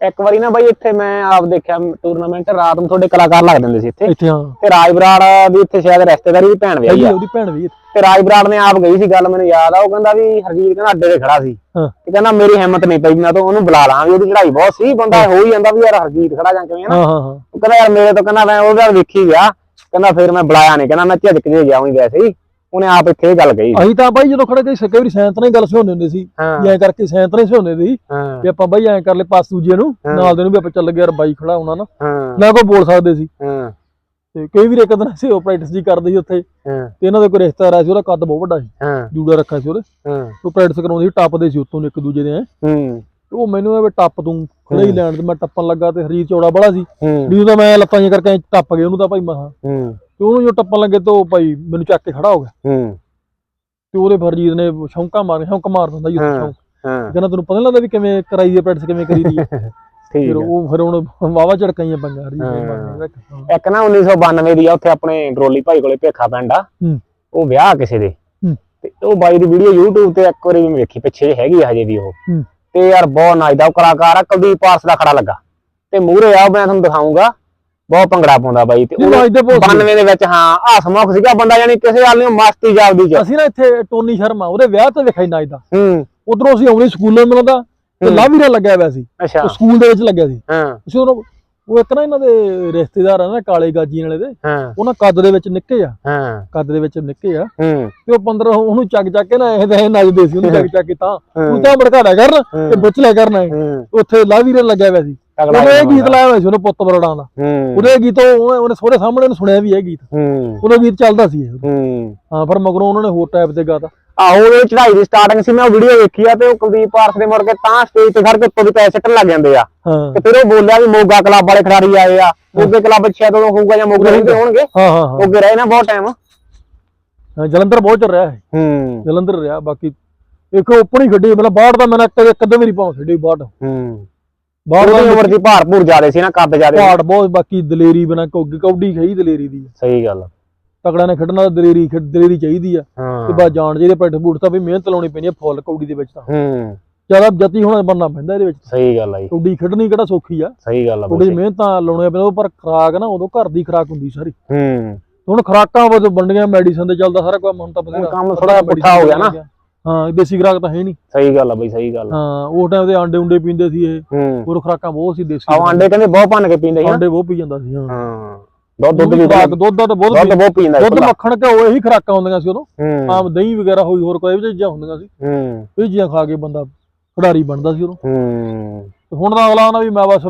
ਇੱਕ ਵਾਰੀ ਨਾ ਬਾਈ ਇੱਥੇ ਮੈਂ ਆਪ ਦੇਖਿਆ ਟੂਰਨਾਮੈਂਟ ਰਾਤ ਨੂੰ ਤੁਹਾਡੇ ਕਲਾਕਾਰ ਲੱਗ ਜਾਂਦੇ ਸੀ ਇੱਥੇ। ਇੱਥੇ ਹਾਂ। ਤੇ ਰਾਜ ਬਰਾੜ ਵੀ ਇੱਥੇ ਸ਼ਾਇਦ ਰਿਸ਼ਤੇਦਾਰੀ ਦੀ ਭੈਣ ਵਿਆਹੀ ਆ। ਉਹਦੀ ਭੈਣ ਵੀ ਇੱਥੇ। ਤੇ ਰਾਜ ਬਰਾੜ ਨੇ ਆਪ ਗਈ ਸੀ ਗੱਲ ਮੈਨੂੰ ਯਾਦ ਆ ਉਹ ਕਹਿੰਦਾ ਵੀ ਹਰਜੀਤ ਕਹਿੰਦਾ ਅੱਡੇ ਤੇ ਖੜਾ ਸੀ। ਹਾਂ। ਤੇ ਕਹਿੰਦਾ ਮੇਰੀ ਹਿੰਮਤ ਨਹੀਂ ਪਈ ਮੈਂ ਤਾਂ ਉਹਨੂੰ ਬੁਲਾ ਲਾਂ ਵੀ ਉਹਦੀ ਚੜਾਈ ਬਹੁਤ ਸੀ ਬੰਦਾ ਹੋ। ਹੀ ਜਾਂਦਾ ਵੀ ਯਾਰ ਹਰਜੀਤ ਖੜਾ ਜਾਂ ਕਿਵੇਂ ਨਾ। ਹਾਂ ਹਾਂ ਹਾਂ। ਉਹ ਕਹਿੰਦਾ ਯਾਰ ਮੇਰੇ ਤੋਂ ਕਹਿੰਦਾ ਮੈਂ ਉਹਦੇ ਵੱਲ ਵੇਖੀ ਗਿਆ ਕਹਿੰਦਾ ਫਿਰ ਮੈਂ ਬੁਲਾਇਆ ਨਹੀਂ ਕਹਿੰਦਾ ਮੈਂ ਝਿਜਕ ਜੇ ਗਿਆ ਉਹੀ ਵੈਸੇ ਹੀ। ਉਹਨੇ ਆਪ ਇੱਥੇ ਇਹ ਗੱਲ ਕਹੀ ਅਸੀਂ ਤਾਂ ਬਾਈ ਜਦੋਂ ਖੜੇ ਕਈ ਸਕੇ ਵੀ ਸੈਂਤ ਨਾਲ ਹੀ ਗੱਲ ਸੁਣਾਉਂਦੇ ਹੁੰਦੇ ਸੀ। ਹਾਂ। ਵੀ ਐਂ ਕਰਕੇ ਸੈਂਤ ਨਾਲ ਹੀ ਸੁਣਾਉਂਦੇ ਸੀ। ਹਾਂ। ਵੀ ਆਪਾਂ ਬਾਈ ਐਂ ਕਰ ਲੈ ਪਾਸ ਦੂਜੇ ਨੂੰ ਹਾਂ। ਨਾਲ ਦੇ ਨੂੰ ਵੀ ਆਪਾਂ ਚੱਲ ਗਏ ਯਾਰ ਬਾਈ ਖੜਾ ਹੋਣਾ ਨਾ। ਹਾਂ। ਨਾ ਕੋਈ ਬੋਲ ਸਕਦੇ ਸੀ। ਹਾਂ। ਤੇ ਕਈ ਵੀਰ ਇੱਕ ਦਿਨ ਸੀ ਉਹ ਪ੍ਰੈਕਟਿਸ ਜੀ ਕਰਦੇ ਸੀ ਉੱਥੇ। ਹਾਂ। ਤੇ ਇਹਨਾਂ ਦਾ ਕੋਈ ਰਿਸ਼ਤੇਦਾਰ ਆਇਆ ਸੀ ਉਹਦਾ ਕੱਦ ਬਹੁਤ ਵੱਡਾ ਸੀ। ਹਾਂ। ਜੂੜਾ ਰੱਖਿਆ ਸੀ ਉਹਦੇ। ਹਾਂ। ਉਹ ਪ੍ਰੈਕਟਿਸ ਕਰਾਉਂਦੇ ਸੀ ਟੱਪਦੇ ਸੀ ਉੱਤੋਂ ਇੱਕ ਦੂਜੇ ਦੇ ਐਂ। ਹੂੰ। ਤੇ ਉਹ ਮੈਨੂੰ ਵੀ ਟੱਪ ਤੂੰ ਖੜੇ ਹੀ ਲੈਣ ਤੇ ਮੈਂ ਟੱਪਣ ਲੱਗਾ ਤੇ ਹਰੀਰ ਚੌੜਾ ਬੜਾ ਸੀ। ਹੂੰ। ਵੀ ਉਹਦਾ ਮੈਂ ਲੱਤਾਂ ਜਿਹੀਆਂ ਕਰਕੇ ਐਂ ਟੱਪ ਗਏ ਉਹਨੂੰ ਤਾਂ ਭਾਈ ਮਹਾ ਹੂੰ। ਤੇ ਉਹਨੂੰ ਜੋ ਟੱਪਣ ਲੱਗੇ ਤੇ ਭਾਈ ਮੈਨੂੰ ਚੱਕ ਕੇ ਖੜਾ ਹੋ ਗਿਆ। ਹੂੰ। ਤੇ ਉਹਦੇ ਫਰਜੀਤ ਨੇ ਸ਼ੌਂਕਾ ਮਾਰ ਸ਼ੌਂਕ ਮਾਰ ਦਿੰਦਾ ਜੀ ਹਾਂ। ਹਾਂ। ਕਹਿੰਦਾ ਤੈਨੂੰ ਪਤਾ ਲੱਗਦਾ ਵੀ ਕਿਵੇਂ ਕਰਾਈ ਦੀ ਪ੍ਰੈਕਟਿਸ ਕਿਵੇਂ ਕਰੀਦੀ ਹੈ ਠੀਕ ਫਿਰ ਉਹ ਫਿਰ ਹੁਣ ਵਾਵਾ ਝੜਕਾਈਆਂ ਪੰਗਾ ਹਰੀ ਹਾਂ। ਇੱਕ ਨਾ 1992 ਦੀ ਆ ਉੱਥੇ ਆਪਣੇ ਗਰੋਲੀ ਭਾਈ ਕੋਲੇ ਭੇਖਾ ਪਿੰਡ ਆ। ਹੂੰ। ਉਹ ਵਿਆਹ ਕਿਸੇ ਦੇ। ਤੇ ਉਹ ਬਾਈ ਦੀ ਵੀਡੀਓ YouTube ਤੇ ਇੱਕ ਵਾਰੀ ਵੀ ਮੈਂ ਵੇਖੀ ਪਿੱਛੇ ਜਿਹੇ ਹੈਗੀ ਹਜੇ ਵੀ ਉਹ। ਤੇ ਯਾਰ ਬਹੁਤ ਨੱਚਦਾ ਉਹ ਕਲਾਕਾਰ ਆ ਕੁਲਦੀਪ ਪਾਰਸ ਦਾ ਖੜਾ ਲੱਗਾ। ਤੇ ਮੂਹਰੇ ਆ ਮੈਂ ਤੁਹਾਨੂੰ ਦਿਖਾਉਂਗਾ ਬਹੁਤ ਭੰਗੜਾ ਪਾਉਂਦਾ ਬਾਈ ਤੇ ਉਹ ਅੱਜ ਦੇ post 92 ਦੇ ਵਿੱਚ ਹਾਂ ਹਸਮੁਖ ਸੀਗਾ ਬੰਦਾ ਯਾਨੀ ਕਿਸੇ ਗੱਲ ਨਹੀਂ ਮਸਤੀ ਜਾਪਦੀ ਚ। ਅਸੀਂ ਨਾ ਇੱਥੇ ਟੋਨੀ ਸ਼ਰਮਾ ਉਹਦੇ ਵਿਆਹ ਤੇ ਵੇਖਿਆ ਨੱਚਦਾ ਹੂੰ। ਉਧਰੋਂ ਅਸੀਂ ਆਉਣੇ ਸਕੂਲੋਂ ਮਿਲਦਾ ਤੇ। ਲਾਵੀਰਾ ਲੱਗਿਆ ਹੋਇਆ ਸੀ। ਅੱਛਾ। ਉਹ ਸਕੂਲ ਦੇ ਵਿੱਚ ਲੱਗਿਆ ਸੀ। ਹਾਂ। ਅਸੀਂ ਉਹਨੂੰ ਉਹ ਇੱਕ ਨਾ ਇਹਨਾਂ ਦੇ ਰਿਸ਼ਤੇਦਾਰ ਆ ਨਾ ਕਾਲੇ ਗਾਜੀ ਵਾਲੇ ਦੇ ਹਾਂ। ਉਹਨਾਂ ਕੱਦ ਦੇ ਵਿੱਚ ਨਿੱਕੇ ਆ। ਹਾਂ। ਕੱਦ ਦੇ ਵਿੱਚ ਨਿੱਕੇ ਆ। ਹੂੰ। ਤੇ ਉਹ 15 ਉਹਨੂੰ ਚੱਕ ਚੱਕ ਕੇ ਨਾ ਇਹ ਤਾਂ ਨੱਚਦੇ ਸੀ ਉਹਨੂੰ ਚੱਕ ਚੱਕ ਕੇ ਤਾਂ। ਹੂੰ। ਤੂੰ ਭੜਕਾੜਾ ਕਰਨ। ਤੇ ਬੁੱਚ ਲਿਆ ਕਰਨਾ ਉੱਥੇ ਲਾਵੀਰਾ ਲੱਗਿਆ ਹੋਇਆ ਸੀ। ਅਗਲਾ ਉਹਨੇ ਇਹ ਗੀਤ ਲਾਇਆ ਹੋਇਆ ਸੀ ਉਹਨੇ ਪੁੱਤ ਬਰੜਾਂ ਦਾ। ਹੂੰ। ਉਹਦੇ ਗੀਤ ਉਹਨੇ ਉਹਨੇ ਸੋਹਰੇ ਸਾਹਮਣੇ ਨੂੰ ਸੁਣਿਆ ਵੀ ਇਹ ਗੀਤ। ਹੂੰ। ਉਹਦਾ ਗੀਤ ਚੱਲਦਾ ਸੀ ਇਹ। ਹੂੰ। ਹਾਂ ਪਰ ਮਗਰੋਂ ਉਹਨਾਂ ਨੇ ਹੋਰ ਟਾਈਪ ਦੇ ਗਾਤਾ। ਆਹੋ ਉਹ ਚੜਾਈ ਦੀ ਸਟਾਰਟਿੰਗ ਸੀ ਮੈਂ ਉਹ ਵੀਡੀਓ ਵੇਖੀ ਆ ਤੇ ਉਹ ਕੁਲਦੀਪ ਪਾਰਸ ਦੇ ਮੁੜ ਕੇ ਤਾਂ ਸਟੇਜ ਤੇ ਖੜ ਕੇ ਉੱਤੋਂ ਦੀ ਪੈਸੇ ਸਿੱਟਣ ਲੱਗ ਜਾਂਦੇ ਆ। ਹਾਂ। ਤੇ ਫਿਰ ਉਹ ਬੋਲਿਆ ਵੀ ਮੋਗਾ ਕਲੱਬ ਵਾਲੇ ਖਿਡਾਰੀ ਆਏ ਆ। ਮੋਗੇ ਕਲੱਬ ਸ਼ਾਇਦ ਉਦੋਂ ਹੋਊਗਾ ਜਾਂ ਮੋਗੇ ਰਹਿੰਦੇ ਹੋਣਗੇ। ਹਾਂ ਹਾਂ ਹਾਂ। ਮੋਗੇ ਰਹੇ ਨਾ ਬਹੁਤ ਟਾਈਮ ਹਾਂ ਜਲੰਧਰ ਬਹੁਤ ਚੱਲ ਰਿਹਾ ਹੈ ਹੂੰ। ਜਲੰਧਰ ਰਿਹਾ ਬਾਕੀ ਇੱਕ ਓਪਨ ਹੀ ਖੇਡੀ ਮਤਲਬ ਬਾਹਰ ਦਾ ਮੈਂ ਕਦੇ ਕਦੇ ਮੇਰੀ ਪਾਉ ਖੇਡੀ ਬਾਹਰ ਹੂੰ। ਬਾਹਰ ਉਹਦੀ ਦਾ ਉਮਰ ਦੀ ਭਾਰਪੂਰ ਜ਼ਿਆਦੇ ਸੀ ਨਾ ਕੱਦ ਜ਼ਿਆਦੇ ਸੀ। ਪਹਾੜ ਬਹੁਤ ਬਾਕੀ ਦਲੇਰੀ ਬਣਾ ਕੌਡੀ ਕੌਡੀ ਖਈ ਦਲੇਰੀ ਦੀ। ਸਹੀ ਗੱਲ ਆ। ਤਕੜਾ ਨੇ ਖੇਡਣਾ ਦਲੇਰੀ ਖੇਡ- ਦਲੇਰੀ ਚਾਹੀਦੀ ਆ। ਤੇ ਹਾਂ ਬਸ ਜਾਣ ਜਿਹਦੇ ਪੈਟ ਬੂਟ ਤਾਂ ਵੀ ਮਿਹਨਤ ਲਾਉਣੀ ਪੈਣੀ ਆ ਫੁੱਲ ਕੌਡੀ ਦੇ ਵਿੱਚ ਤਾਂ। ਹੂੰ। ਜ਼ਿਆਦਾ ਜਤੀ ਹੋਣਾ ਬਣਨਾ ਪੈਂਦਾ ਇਹਦੇ ਵਿੱਚ ਸਹੀ ਗੱਲ ਆ ਜੀ। ਕੌਡੀ ਖੇਡਣੀ ਕਿਹੜਾ ਸੌਖੀ ਆ। ਸਹੀ ਗੱਲ ਆ ਕੌਡੀ ਬਈ ਦੀ ਮਿਹਨਤ ਤਾਂ ਲਾਉਣੀ ਪੈਂਦਾ ਪਰ ਖਰਾਕ ਨਾ ਉਦੋਂ ਘਰ ਦੀ ਖਰਾਕ ਹੁੰਦੀ ਸਾਰੀ। ਹੂੰ। ਹੁਣ ਖਰਾਕਾਂ ਵਧ ਵੰਡੀਆਂ ਮੈਡੀਸਨ ਤੇ ਚੱਲਦਾ ਸਾਰਾ ਕੁਝ ਹੁਣ ਤਾਂ ਬਥੇਰਾ ਕੰਮ ਥੋੜਾ ਜਿਹਾ ਪੁੱਠਾ ਹੋ ਗਿਆ ਨਾ। ਹਾਂ ਦੇਸੀ ਖਰਾਕ ਤਾਂ ਹੈ ਨਹੀਂ। ਸਹੀ ਗੱਲ ਆ ਬਈ ਸਹੀ ਗੱਲ ਹਾਂ ਉਹ ਟਾਈਮ ਦੇ ਆਂਡੇ ਉਂਡੇ ਪੀਂਦੇ ਸੀ ਇਹ। ਹੂੰ। ਉਹ ਖਰਾਕਾਂ ਬਹੁਤ ਸੀ ਦੇਸੀ ਆ ਆਂਡੇ ਕਹਿੰਦੇ ਬਹੁਤ ਭੰਨ ਕੇ ਪੀਂਦੇ ਸੀ ਆਂਡੇ ਬਹੁਤ ਪੀ ਜਾਂਦਾ ਸੀ ਹਾਂ। ਦੁੱਧ ਦੁੱਧ ਵੀ ਖੁਰਾਕ ਦੁੱਧ ਦਾ ਤਾਂ ਬਹੁਤ ਦੁੱਧ ਬਹੁਤ ਪੀਂਦਾ ਦੁੱਧ ਮੱਖਣ ਘਿਓ ਇਹੀ ਖਰਾਕਾਂ ਹੁੰਦੀਆਂ ਸੀ ਉਦੋਂ। ਆਮ ਦਹੀਂ ਵਗੈਰਾ ਹੋਈ ਹੋਰ ਕੋਈ ਵੀ ਚੀਜ਼ਾਂ ਹੁੰਦੀਆਂ ਸੀ। ਹੂੰ। ਇਹ ਚੀਜ਼ਾਂ ਖਾ ਕੇ ਬੰਦਾ ਖਿਡਾਰੀ ਬਣਦਾ ਸੀ ਉਦੋਂ। ਹੂੰ। ਤੇ ਹੁਣ ਦਾ ਅਗਲਾ ਆਉਂਦਾ ਵੀ ਮੈਂ ਬਸ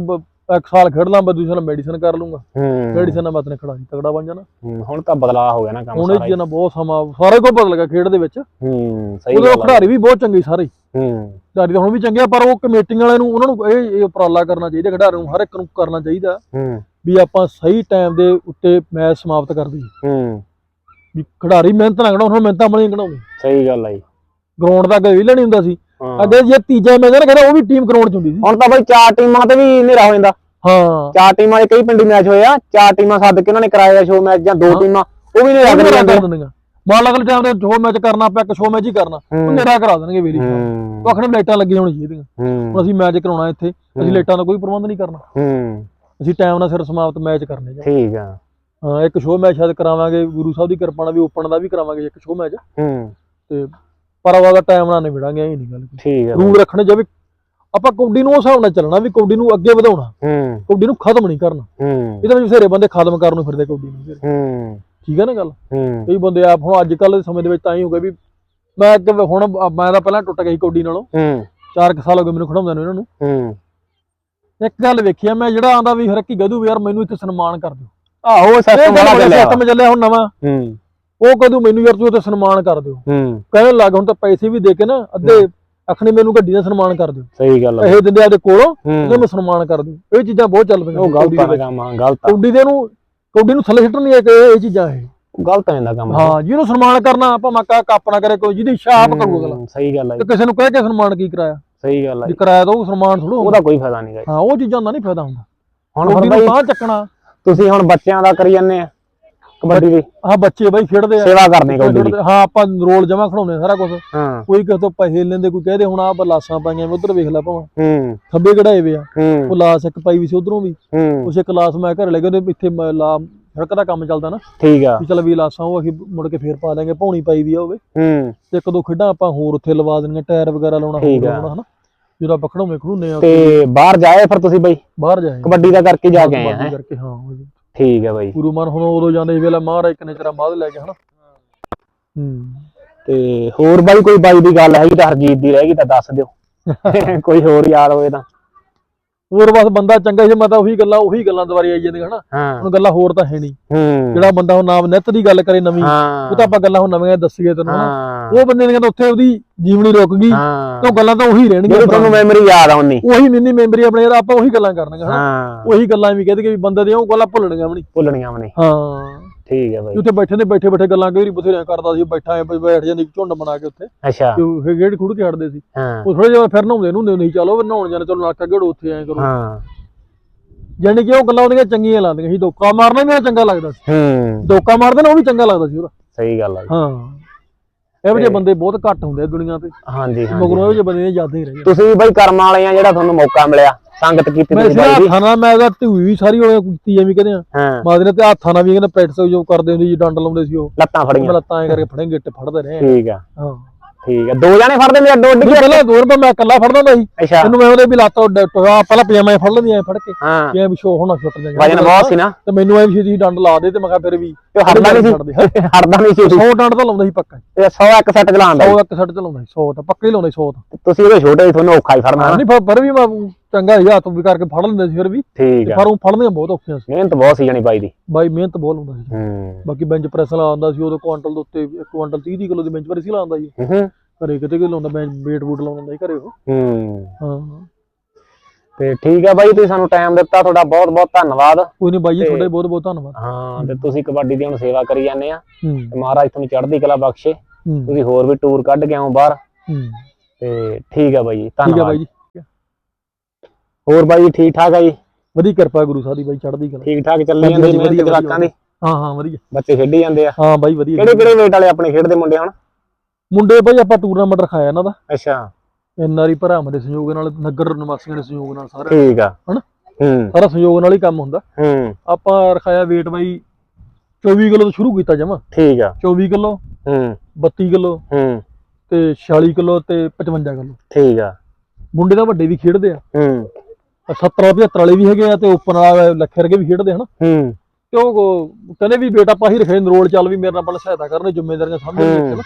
ਇੱਕ ਸਾਲ ਖੇਡ ਲਾਂ ਦੂਸਰੇ ਸਾਲ ਮੈਡੀਸਨ ਕਰ ਲੂੰਗਾ ਹੂੰ। ਮੈਡੀਸਨ ਨਾਲ ਮੈਂ ਖਿਡਾਰੀ ਤਗੜਾ ਬਣ ਜਾਣਾ। ਹੂੰ, ਹੁਣ ਤਾਂ ਬਦਲਾਅ ਹੋ ਗਿਆ ਨਾ ਕੰਮ ਹੁਣ ਇਹ ਸਾਰਾ ਹੀ। ਚੀਜ਼ਾਂ ਨਾਲ ਬਹੁਤ ਸਮਾਂ ਸਾਰੇ ਕੁਝ ਬਦਲ ਗਿਆ ਖੇਡ ਦੇ ਵਿੱਚ। ਹੂੰ ਸਹੀ ਉਹਦੇ ਗੱਲ ਆ। ਖਿਡਾਰੀ ਵੀ ਬਹੁਤ ਚੰਗੇ ਸਾਰੇ। ਹੀ। ਹੂੰ ਖਿਡਾਰੀ ਤਾਂ ਹੁਣ ਵੀ ਚੰਗੇ ਆ ਪਰ ਉਹ ਕਮੇਟੀਆਂ ਵਾਲਿਆਂ ਨੂੰ ਉਹਨਾਂ ਨੂੰ ਇਹ ਇਹ ਉਪਰਾਲਾ ਕਰਨਾ ਚਾਹੀਦਾ ਖਿਡਾਰੀ ਨੂੰ ਹਰ ਇੱਕ ਨੂੰ ਕਰਨਾ ਚਾਹੀਦਾ। ਹੂੰ। ਵੀ ਆਪਾਂ ਸਹੀ ਟਾਈਮ ਦੇ ਉੱਤੇ ਮੈਚ ਸਮਾਪਤ ਕਰ ਦਈਏ। ਹੂੰ। ਵੀ ਖਿਡਾਰੀ ਮਿਹਨਤ ਨਾ ਕਢਾਉਣ ਹੁਣ ਮਿਹਨਤਾਂ ਵਾਲੀਆਂ ਕਢਾਉਂਦੇ ਸਹੀ ਗੱਲ ਆ ਜੀ। ਗਰਾਊਂਡ ਦਾ ਅੱਗੇ ਵਿਹਲਾ ਨਹੀਂ ਹੁੰਦਾ ਸੀ। ਅੱਗੇ ਜੇ ਤੀਜਾ ਮੈਚ ਨਾ ਕਹਿੰਦਾ ਉਹ ਵੀ ਟੀਮ ਗਰਾਊਂਡ 'ਚ ਹੁੰਦੀ ਸੀ। ਹੁਣ ਤਾਂ ਬਈ ਚਾਰ ਟੀਮਾਂ ਤੇ ਵੀ ਹਨੇਰਾ ਹੋ ਜਾਂਦਾ। ਹਾਂ। ਚਾਰ ਟੀਮਾਂ ਦੇ ਕਈ ਪਿੰਡੀ ਮੈਚ ਹੋਏ ਆ। ਚਾਰ ਟੀਮਾਂ ਸੱਦ ਕੇ ਉਹਨਾਂ ਨੇ ਕਰਾਇਆ ਸ਼ੋ ਮੈਚ ਜਾਂ ਦੋ। ਟੀਮਾਂ ਉਹ ਵੀ ਹਨੇਰਾ ਕਰ ਦਿੰਦੀਆਂ ਬਾਲ ਅਗਲੇ ਟਾਈਮ ਤੇ ਸ਼ੋ ਮੈਚ ਕਰਨਾ ਆਪਾਂ ਇੱਕ ਸ਼ੋ ਮੈਚ ਹੀ ਕਰਨਾ। ਉਹ ਹੂੰ ਨੇਰਾ ਕਰਾ ਦੇਣਗੇ ਹੂੰ। ਉਹ ਆਖਣੇ ਲਾਈਟਾਂ ਲੱਗੀਆਂ ਹੋਣੀਆਂ ਚਾਹੀਦੀਆਂ। ਹੁਣ ਅਸੀਂ ਮੈਚ ਕਰਾਉਣਾ ਇੱਥੇ। ਅਸੀਂ। ਲਾਈਟਾਂ ਦਾ ਕੋਈ ਪ੍ਰਬੰਧ ਨਹੀਂ ਕਰਨਾ। ਹੂੰ। ਅਸੀਂ ਟਾਈਮ ਨਾਲ ਸਿਰ ਸਮਾਪਤ ਮੈਚ ਕਰਨੇ ਜੀ ਠੀਕ ਆ। ਹਾਂ ਇੱਕ ਸ਼ੋ ਮੈਚ ਸ਼ਾਇਦ ਕਰਾਵਾਂਗੇ ਗੁਰੂ ਸਾਹਿਬ ਦੀ ਕਿਰਪਾ ਨਾਲ ਵੀ ਓਪਨ ਦਾ ਵੀ ਕਰਾਵਾਂਗੇ ਇੱਕ ਸ਼ੋ ਮੈਚ ਹੂੰ। ਤੇ ਪਰ ਉਹਦਾ ਟਾਈਮ ਨਾਲ ਨਿਬੜਾਂਗੇ ਇਹ ਨਹੀਂ ਗੱਲ। ਠੀਕ ਆ ਰੂਲ ਰੱਖਣੇ ਜਾਵੇ ਆਪਾਂ ਕੌਡੀ ਨੂੰ ਉਸ ਹਿਸਾਬ ਨਾਲ ਚੱਲਣਾ ਵੀ ਕੌਡੀ ਨੂੰ ਅੱਗੇ ਵਧਾਉਣਾ। ਹੂੰ। ਕੌਡੀ ਨੂੰ ਖਤਮ ਨਹੀਂ ਕਰਨਾ। ਹੂੰ। ਇਹਦੇ ਵਿੱਚ ਸਾਰੇ ਬੰਦੇ ਖਤਮ ਕਰਨ ਨੂੰ ਫਿਰਦੇ ਕੌਡੀ ਨੂੰ। ਹੂੰ। ਠੀਕ ਹੈ ਨਾ ਗੱਲ? ਹੂੰ। ਕਈ ਬੰਦੇ ਆਪ ਹੁਣ ਅੱਜ ਕੱਲ ਦੇ ਸਮੇਂ ਦੇ ਵਿੱਚ ਤਾਂ ਹੀ ਹੋ ਗਿਆ ਵੀ ਮੈਂ ਅੱਗੇ ਹੁਣ ਮੈਂ ਤਾਂ ਪਹਿਲਾਂ ਟੁੱਟ ਸੀ ਕੌਡੀ ਨਾਲੋਂ। ਹੂੰ। 4 ਸਾਲ ਹੋ ਗਏ ਮੈਨੂੰ ਖੜਾਉਂਦੇ ਨੂੰ ਇਹਨਾਂ ਨੂੰ। ਹੂੰ। ਇੱਕ ਗੱਲ ਵੇਖੀ ਆ ਮੈਂ ਜਿਹੜਾ ਆਂਦਾ ਵੀ ਹਰ ਇੱਕ ਗਧੂ ਵੀ ਯਾਰ ਮੈਨੂੰ ਇੱਥੇ ਸਨਮਾਨ ਕਰ ਦਿਓ। ਆਹੋ ਸਿਸਟਮ ਵਾਲਾ ਵਾ। ਸਿਸਟਮ ਚੱਲਿਆ ਹੁਣ ਨਵਾਂ। ਹੂੰ। ਉਹ ਕਦੋਂ ਮੈਨੂੰ ਯਾਰ ਤੂੰ ਇੱਥੇ ਸਨਮਾਨ ਕਰ ਦਿਓ। ਹੂੰ। ਕਹਿਣ ਲੱਗ ਹੁਣ ਤਾਂ ਪੈਸੇ ਵੀ ਦੇ ਕੇ ਨਾ ਅੱਧੇ ਅਖਣੇ ਮੈਨੂੰ ਗੱਡੀ ਦਾ ਸਨਮਾਨ ਕਰ ਦਿਓ। ਸਹੀ ਗੱਲ ਆ। ਇਹ ਦਿੰਦੇ ਆ ਦੇ ਕੋਲੋਂ ਹੂੰ। ਮੈਂ ਸਨਮਾਨ ਕਰ ਦਿਓ ਇਹ ਚੀਜ਼ਾਂ ਬਹੁਤ ਚੱਲ ਪਈਆਂ ਉਹ ਗਲਤ ਦੇ ਆ। ਕੰਮ ਗਲਤ ਆ। ਕੌਡੀ ਦੇ ਨੂੰ ਕੌਡੀ ਨੂੰ ਥੱਲੇ ਸਿੱਟਣ ਨਹੀਂ ਇਹ ਇਹ ਚੀਜ਼ਾਂ ਇਹ। ਗਲਤ ਆ ਜਾਂਦਾ ਕੰਮ। ਹਾਂ ਜਿਹਨੂੰ ਸਨਮਾਨ ਕਰਨਾ ਆਪਾਂ ਮੱਕਾ ਕੱਪ ਨਾ ਕਰੇ ਕੋਈ ਜਿਹਦੀ ਆਪ ਕਰੂ ਅਗਲਾ। ਹੂੰ, ਸਹੀ ਗੱਲ ਆ ਤੇ ਕਿਸੇ ਨੂੰ ਕਹਿ ਕੇ ਸਨਮਾਨ ਕੀ ਕਰਾਇਆ? ਸਹੀ ਗੱਲ ਆ ਜੇ। ਕਰਾਇਆ ਤਾਂ ਉਹ ਸਨਮਾਨ ਥੋੜੋ ਉਹਦਾ ਕੋਈ ਫਾਇਦਾ ਨਹੀਂ ਗਾ। ਹਾਂ ਉਹ ਚੀਜ਼ਾਂ ਦਾ ਨਹੀਂ ਫਾਇਦਾ ਹੁੰਦਾ। ਹੁਣ ਨੂੰ ਬਈ ਚੱਕਣਾ। ਤੁਸੀਂ ਹੁਣ ਬੱਚਿਆਂ ਦਾ ਕਰੀ ਜਾਂਦੇ ਆ। ਕਬੱਡੀ ਦੀ ਆਹ ਬੱਚੇ ਬਾਈ ਖੇਡਦੇ ਆ। ਸੇਵਾ ਕਰਨੀ ਕਬੱਡੀ ਦੀ। ਹਾਂ ਆਪਾਂ ਰੋਲ ਜਮਾ ਖੜਾਉਨੇ ਸਾਰਾ ਕੁਝ ਹਾਂ। ਕੋਈ ਕਿਸੇ ਤੋਂ ਪੈਸੇ ਲੈਂਦੇ ਕੋਈ ਕਹਦੇ ਹੁਣ ਆ ਬਲਾਸਾਂ ਪਾਈਆਂ ਉਧਰ ਵੇਖ ਲੈ ਭਾਵੇਂ। ਹੂੰ। ਖੱਬੇ ਕਢਾਏ ਵੇ ਆ। ਹੂੰ। ਉਹ ਲਾਸ ਇੱਕ ਪਾਈ ਵੀ ਸੀ ਉਧਰੋਂ ਵੀ। ਹੂੰ। ਉਸੇ ਕਲਾਸ ਮੈਂ ਘਰ ਲੈ ਕੇ ਉਹਦੇ ਇੱਥੇ ਲਾ ਸੜਕ ਦਾ ਕੰਮ ਚੱਲਦਾ ਨਾ। ਠੀਕ ਆ। ਵੀ ਚੱਲ ਵੀ ਲਾਸਾਂ ਉਹ ਅਸੀਂ ਮੁੜ ਕੇ ਫੇਰ ਪਾ ਲਾਂਗੇ ਭੌਣੀ ਪਾਈ ਵੀ ਆ ਹੋਵੇ ਹੂੰ। ਤੇ ਇੱਕ ਦੋ ਖੇਡਾਂ ਆਪਾਂ ਹੋਰ ਉੱਥੇ ਲਵਾ ਦੇਣੀਆਂ ਟਾਇਰ ਵਗੈਰਾ ਲਾਉਣਾ। ਲਾਉਣਾ ਹਨਾ। ਜਦੋਂ ਆਪਾਂ ਖੜਾਉਵੇਂ ਖੜੂਨੇ ਆ ਤੇ ਬਾਹਰ ਜਾਏ ਫਿਰ ਤੁਸੀਂ ਬਈ? ਬਾਹਰ ਜਾਏ। ਕਬੱਡੀ ਦਾ ਕਰਕੇ ਜਾ ਕੇ ਆਏ ਹੈਂ? ਕਰਕੇ ਹਾਂ। ਠੀਕ ਹੈ ਬਾਈ। ਗੁਰੂ ਮਨ ਹੁਣ ਉਦੋਂ ਜਾਂਦੇ ਸੀ ਵੇਲਾ ਮਹਾਰਾਜ ਕਿੰਨੇ ਚਿਰਾਂ ਬਾਅਦ ਲੈ ਕੇ ਹਨਾ। ਹੂੰ। ਤੇ ਹੋਰ ਬਾਈ ਕੋਈ ਬਾਈ ਦੀ ਗੱਲ ਹੈਗੀ ਤਾਂ ਹਰਜੀਤ ਦੀ ਰਹਿ ਗਈ ਤਾਂ ਦੱਸ ਦਿਓ। ਕੋਈ ਹੋਰ ਯਾਦ ਹੋਵੇ ਤਾਂ। ਹੋਰ ਬਸ ਬੰਦਾ ਚੰਗਾ ਸੀ ਮੈਂ ਤਾਂ ਉਹੀ ਗੱਲਾਂ ਉਹੀ ਗੱਲਾਂ ਦੁਬਾਰੇ ਆਈ ਜਾਂਦੀਆਂ ਹਨਾ? ਹਾਂ। ਹੁਣ ਗੱਲਾਂ ਹੋਰ ਤਾਂ ਹੈ ਨਹੀਂ। ਹੂੰ। ਜਿਹੜਾ ਬੰਦਾ ਹੁਣ ਨਾਮ ਨਿੱਤ ਦੀ ਗੱਲ ਕਰੇ ਨਵੀਂ ਹਾਂ। ਉਹ ਤਾਂ ਆਪਾਂ ਗੱਲਾਂ ਹੁਣ ਨਵੀਆਂ ਦੱਸੀਏ ਤੈਨੂੰ ਹਨਾ? ਹਾਂ। ਉਹ ਬੰਦੇ ਨੇ ਕਹਿੰਦਾ ਉੱਥੇ ਉਹਦੀ ਜੀਵਨੀ ਰੁਕ ਗਈ ਹਾਂ। ਤੇ ਉਹ ਗੱਲਾਂ ਤਾਂ ਉਹੀ ਰਹਿਣਗੀਆਂ ਜਿਹੜੀ ਤੁਹਾਨੂੰ ਮੈਮਰੀ ਯਾਦ ਆਉਣੀ ਉਹੀ ਮਿੰਨੀ ਮੈਮਰੀ ਆਪਣੇ ਯਾਰ ਆਪਾਂ ਉਹੀ ਗੱਲਾਂ ਕਰਨੀਆਂ ਹਨਾ? ਹਾਂ। ਉਹੀ ਗੱਲਾਂ ਵੀ ਕਹਦੇ ਕਿ ਵੀ ਬੰਦੇ ਦੀਆਂ ਉਹ ਗੱਲਾਂ ਭੁੱਲਣੀਆਂ ਵੀ ਨਹੀਂ। ਭੁੱਲਣੀਆਂ ਵੀ ਨਹੀਂ। ਹਾਂ। ਠੀਕ ਹੈ ਬਾਈ। ਉੱਥੇ ਬੈਠੇ ਨੇ ਬੈਠੇ ਬੈਠੇ ਗੱਲਾਂ ਕਈ ਵਾਰੀ ਬਥੇਰਿਆਂ ਕਰਦਾ ਸੀ ਬੈਠਾ ਐ ਬੈਠ ਜਾਂਦੀ ਝੁੰਡ ਬਣਾ ਕੇ ਉੱਥੇ। ਅੱਛਾ। ਤੇ ਗੇੜ ਖੁੜ ਕੇ ਹਟਦੇ ਸੀ। ਹਾਂ। ਉਹ ਥੋੜੇ ਜਿਹਾ ਫਿਰ ਨਹਾਉਂਦੇ ਨੂੰ ਨਹੀਂ ਚਲੋ ਨਹਾਉਣ ਜਾਣਾ ਚਲੋ ਨਾਕਾ ਗੇੜ ਉੱਥੇ ਐ ਕਰੋ। ਹਾਂ। ਜਾਣੀ ਕਿ ਉਹ ਗੱਲਾਂ ਉਹਦੀਆਂ ਚੰਗੀਆਂ ਲੱਗਦੀਆਂ ਸੀ ਧੋਕਾ ਮਾਰਨਾ ਵੀ ਮੈਨੂੰ ਚੰਗਾ ਲੱਗਦਾ ਸੀ। ਹੂੰ। ਧੋਕਾ ਮਾਰਦੇ ਨਾ ਉਹ ਵੀ ਚੰਗਾ ਲੱਗਦਾ ਸੀ ਉਹਦਾ। ਸਹੀ ਗੱਲ ਆ ਜੀ। ਹਾਂ। ਇਹੋ ਜਿਹੇ ਬੰਦੇ ਬਹੁਤ ਘੱਟ ਹੁੰਦੇ ਆ ਦੁਨੀਆ ਤੇ। ਹਾਂਜੀ ਮਗਰੋਂ ਹਾਂਜੀ ਇਹੋ ਜਿਹੇ ਬੰਦੇ ਯਾਦ ਹੀ ਰਹਿ ਤੁਸੀਂ ਵੀ ਬਾਈ ਕਰਮ ਵਾਲੇ ਆ ਜਿਹੜਾ ਤੁਹਾਨੂੰ ਮੌਕਾ ਮਿਲਿਆ ਸੰਗਤ ਕੀਤੀ ਮੈਂ ਤੁਸੀਂ ਬਾਈ ਦੀ ਹੱਥਾਂ ਨਾਲ ਮੈਂ ਉਹਦਾ ਧੂਈ ਵੀ ਸਾਰੀ ਉਹ ਕੀਤੀ ਐਵੇਂ ਕਹਿੰਦੇ ਆ। ਹਾਂ। ਮਾਦੇ ਨੇ ਤੇ ਹੱਥਾਂ ਨਾਲ ਵੀ ਕਹਿੰਦੇ ਪ੍ਰੈਕਟਿਸ ਜੋ ਕਰਦੇ ਹੁੰਦੇ ਸੀ ਡੰਡ ਲਾਉਂਦੇ ਸੀ ਉਹ। ਲੱਤਾਂ ਮੈਂ ਫੜੀਆਂ ਲੱਤਾਂ ਐ ਕਰਕੇ ਫੜੇ ਗਿੱਟ ਫੜਦੇ ਰਹੇ। ਠੀਕ ਆ। ਹਾਂ। ਠੀਕ ਆ ਦੋ ਜਣੇ ਫੜਦੇ ਨੇ ਅੱਡੋ ਅੱਡੀ ਨਹੀਂ ਪਹਿਲਾਂ ਦੂਰ ਪਰ ਮੈਂ ਇਕੱਲਾ ਫੜਦਾ ਹੁੰਦਾ ਸੀ। ਅੱਛਾ। ਤੈਨੂੰ ਮੈਂ ਉਹਦੇ ਵੀ ਲੱਤ ਉਹ ਡ- ਟੋਆ ਪਹਿਲਾਂ ਪਜਾਮਾ ਜਿਹਾ ਫੜ ਲੈਂਦੀ ਐ ਫੜ ਕੇ। ਹਾਂ। ਕਿ ਐ ਵੀ ਸ਼ੋ ਹੋਣਾ ਛੁੱਟ ਜਾਏਗਾ। ਵਜਨ ਬਹੁਤ ਸੀ ਨਾ। ਤੇ ਮੈਨੂੰ ਐ ਵੀ ਛੇਤੀ ਡੰਡ ਲਾ ਦੇ ਤੇ ਮੈਂ ਕਿਹਾ ਫਿਰ ਵੀ ਤੇ ਉਹ ਹਟਦਾ ਨਹੀਂ ਛੱਡਦੇ, ਹੈਂ। ਸੀ ਹਟਦਾ ਨਹੀਂ ਸੀ 100 ਡੰਡ ਤਾਂ ਲਾਉਂਦਾ ਸੀ ਪੱਕਾ ਇਹ 100 ਇੱਕ ਸੈੱਟ ਚਲਾਉਂਦਾ 100 ਇੱਕ ਸੱਟ ਚ ਲਾਉਂਦਾ ਸੀ 100 ਤਾਂ ਪੱਕਾ ਹੀ ਲਾਉਂਦਾ ਸੀ 100 ਤਾਂ। ਤੁਸੀਂ ਉਹਦੇ ਛੋਟੇ ਸੀ, ਤੁਹਾਨੂੰ ਔਖਾ ਹੀ ਫੜਨਾ ਹਾਂ ਨਾ। ਨਹੀਂ ਪਰ- ਪਰ ਵੀ ਮੈਂ ਚੰਗਾ ਹੀ ਹੱਥ ਵੀ ਕਰਕੇ ਫੜ ਲੈਂਦੇ ਸੀ ਫਿਰ ਵੀ। ਠੀਕ ਆ। ਪਰ ਉਹ ਫੜਨੀਆਂ ਬਹੁਤ ਔਖੀਆਂ ਸੀ। ਮਿਹਨਤ ਬਹੁਤ ਸੀ ਜਾਣੀ ਬਾਈ ਦੀ। ਬਾਈ ਮਿਹਨਤ ਬਹੁਤ ਹੁੰਦਾ ਸੀ। ਹੂੰ। ਬਾਕੀ ਬੈਂਚ ਪ੍ਰੈਸ ਲਾਉਂਦਾ ਸੀ ਉਦੋਂ ਕੁਆਂਟਲ ਦੇ ਉੱਤੇ ਇੱਕ ਕੁਆਂਟਲ 30 30 ਕਿਲੋ ਦੀ ਬੈਂਚ ਪ੍ਰੈਸ ਹੀ ਲਾਉਂਦਾ ਸੀ। ਹੂੰ। ਘਰੇ ਕਿਤੇ ਕਿ ਲਾਉਂਦਾ ਬੈਂਚ weight ਬੂਟ ਲਾਉਂਦਾ ਸੀ ਘਰੇ ਉਹ। ਹੂੰ। ਹਾਂ। ਤੇ ਠੀਕ ਆ ਬਾਈ ਤੁਸੀਂ ਸਾਨੂੰ ਟਾਈਮ ਦਿੱਤਾ ਤੁਹਾਡਾ ਬਹੁਤ ਬਹੁਤ ਧੰਨਵਾਦ। ਕੋਈ ਨਹੀਂ ਬਾਈ ਜੀ ਤੁਹਾਡਾ ਬਹੁਤ ਬਹੁਤ ਧੰਨਵਾਦ। ਹਾਂ ਤੇ ਤੁਸੀਂ ਕਬੱਡੀ ਦੀ ਹੁਣ ਸੇਵਾ ਕਰੀ ਜਾਂਦੇ ਆ। ਤੇ ਮਹਾਰਾਜ ਤੁਹਾਨੂੰ ਚੜ੍ਹਦੀ ਕਲਾ ਬਖਸ਼ੇ। ਤੁਸੀਂ ਹੋਰ ਵੀ ਟੂਰ ਕੱਢ ਕੇ ਆਓ ਬਾਹਰ। ਤੇ ਠੀਕ ਆ ਬਾਈ ਜੀ ਠੀਕ ਧੰਨਵਾਦ ਬਾਈ ਜੀ। ਹੋਰ ਬਾਈ ਜੀ ਠੀਕ ਠਾਕ ਆ ਜੀ? ਵਧੀਆ ਕਿਰਪਾ ਗੁਰੂ ਸਾਹਿਬ ਦੀ ਬਾਈ ਚੜ੍ਹਦੀ ਕਲਾ। ਠੀਕ ਠਾਕ ਚੱਲੀ ਜਾਂਦੀ ਹਾਂਜੀ, ਮਿਹਨਤ ਵਧੀਆ, ਜਵਾਕਾਂ ਦੀ? ਹਾਂ ਹਾਂ ਵਧੀਆ। ਬੱਚੇ ਖੇਡੀ ਜਾਂਦੇ ਆ। ਹਾਂ ਬਾਈ ਵਧੀਆ। ਕਿਹੜੇ ਕਿਹੜੇ ਵੇਟ ਵਾਲੇ ਆਪਣੇ ਖੇਡਦੇ ਮੁੰਡੇ ਹੁਣ? ਮੁੰਡੇ ਬਾਈ ਆਪਾਂ ਟੂਰਨਾਮੈਂਟ ਰਖਾਇਆ ਇਹਨਾਂ ਦਾ। ਅੱਛਾ। ਐਨਆਰਈ ਭਰਾਵਾਂ ਦੇ ਸਹਿਯੋਗ ਨਾਲ ਨਗਰ ਨਿਵਾਸੀਆਂ ਦੇ ਸਹਿਯੋਗ ਨਾਲ ਸਾਰਾ। ਠੀਕ ਆ। ਹਨਾ? ਹੂੰ। ਸਾਰਾ ਸਹਿਯੋਗ ਨਾਲ ਹੀ ਕੰਮ ਹੁੰਦਾ। ਹੂੰ। ਆਪਾਂ ਰਖਾਇਆ weight ਬਾਈ 24 ਕਿਲੋ ਤੋਂ ਸ਼ੁਰੂ ਕੀਤਾ ਜਮਾ। ਠੀਕ ਆ। 24 ਕਿਲੋ ਹੂੰ। 32 ਕਿਲੋ ਹੂੰ। ਤੇ 46 ਕਿਲੋ ਤੇ 55 ਕਿਲੋ। ਠੀਕ ਆ। ਮੁੰਡੇ ਤਾਂ ਵੱਡੇ ਵੀ ਖੇਡਦੇ ਆ। ਹੂੰ। 70 75 ਵਾਲੇ ਵੀ ਹੈਗੇ ਆ ਤੇ ਓਪਨ ਵਾਲਾ ਲੱਖੇ ਵਰਗੇ ਵੀ ਖੇਡਦੇ ਹਨ। ਹੂੰ। ਤੇ ਉਹ ਕਹਿੰਦੇ ਵੀ ਬੇਟਾ ਆਪਾਂ ਹੀ ਰਖੇ ਨਰੋਲ ਚੱਲ ਵੀ ਮੇਰੇ ਨਾਲ ਆਪਣਾ ਸਹਾਇਤਾ ਕਰਨੇ ਜ਼ਿੰਮੇਵਾਰੀਆਂ ਹੂੰ।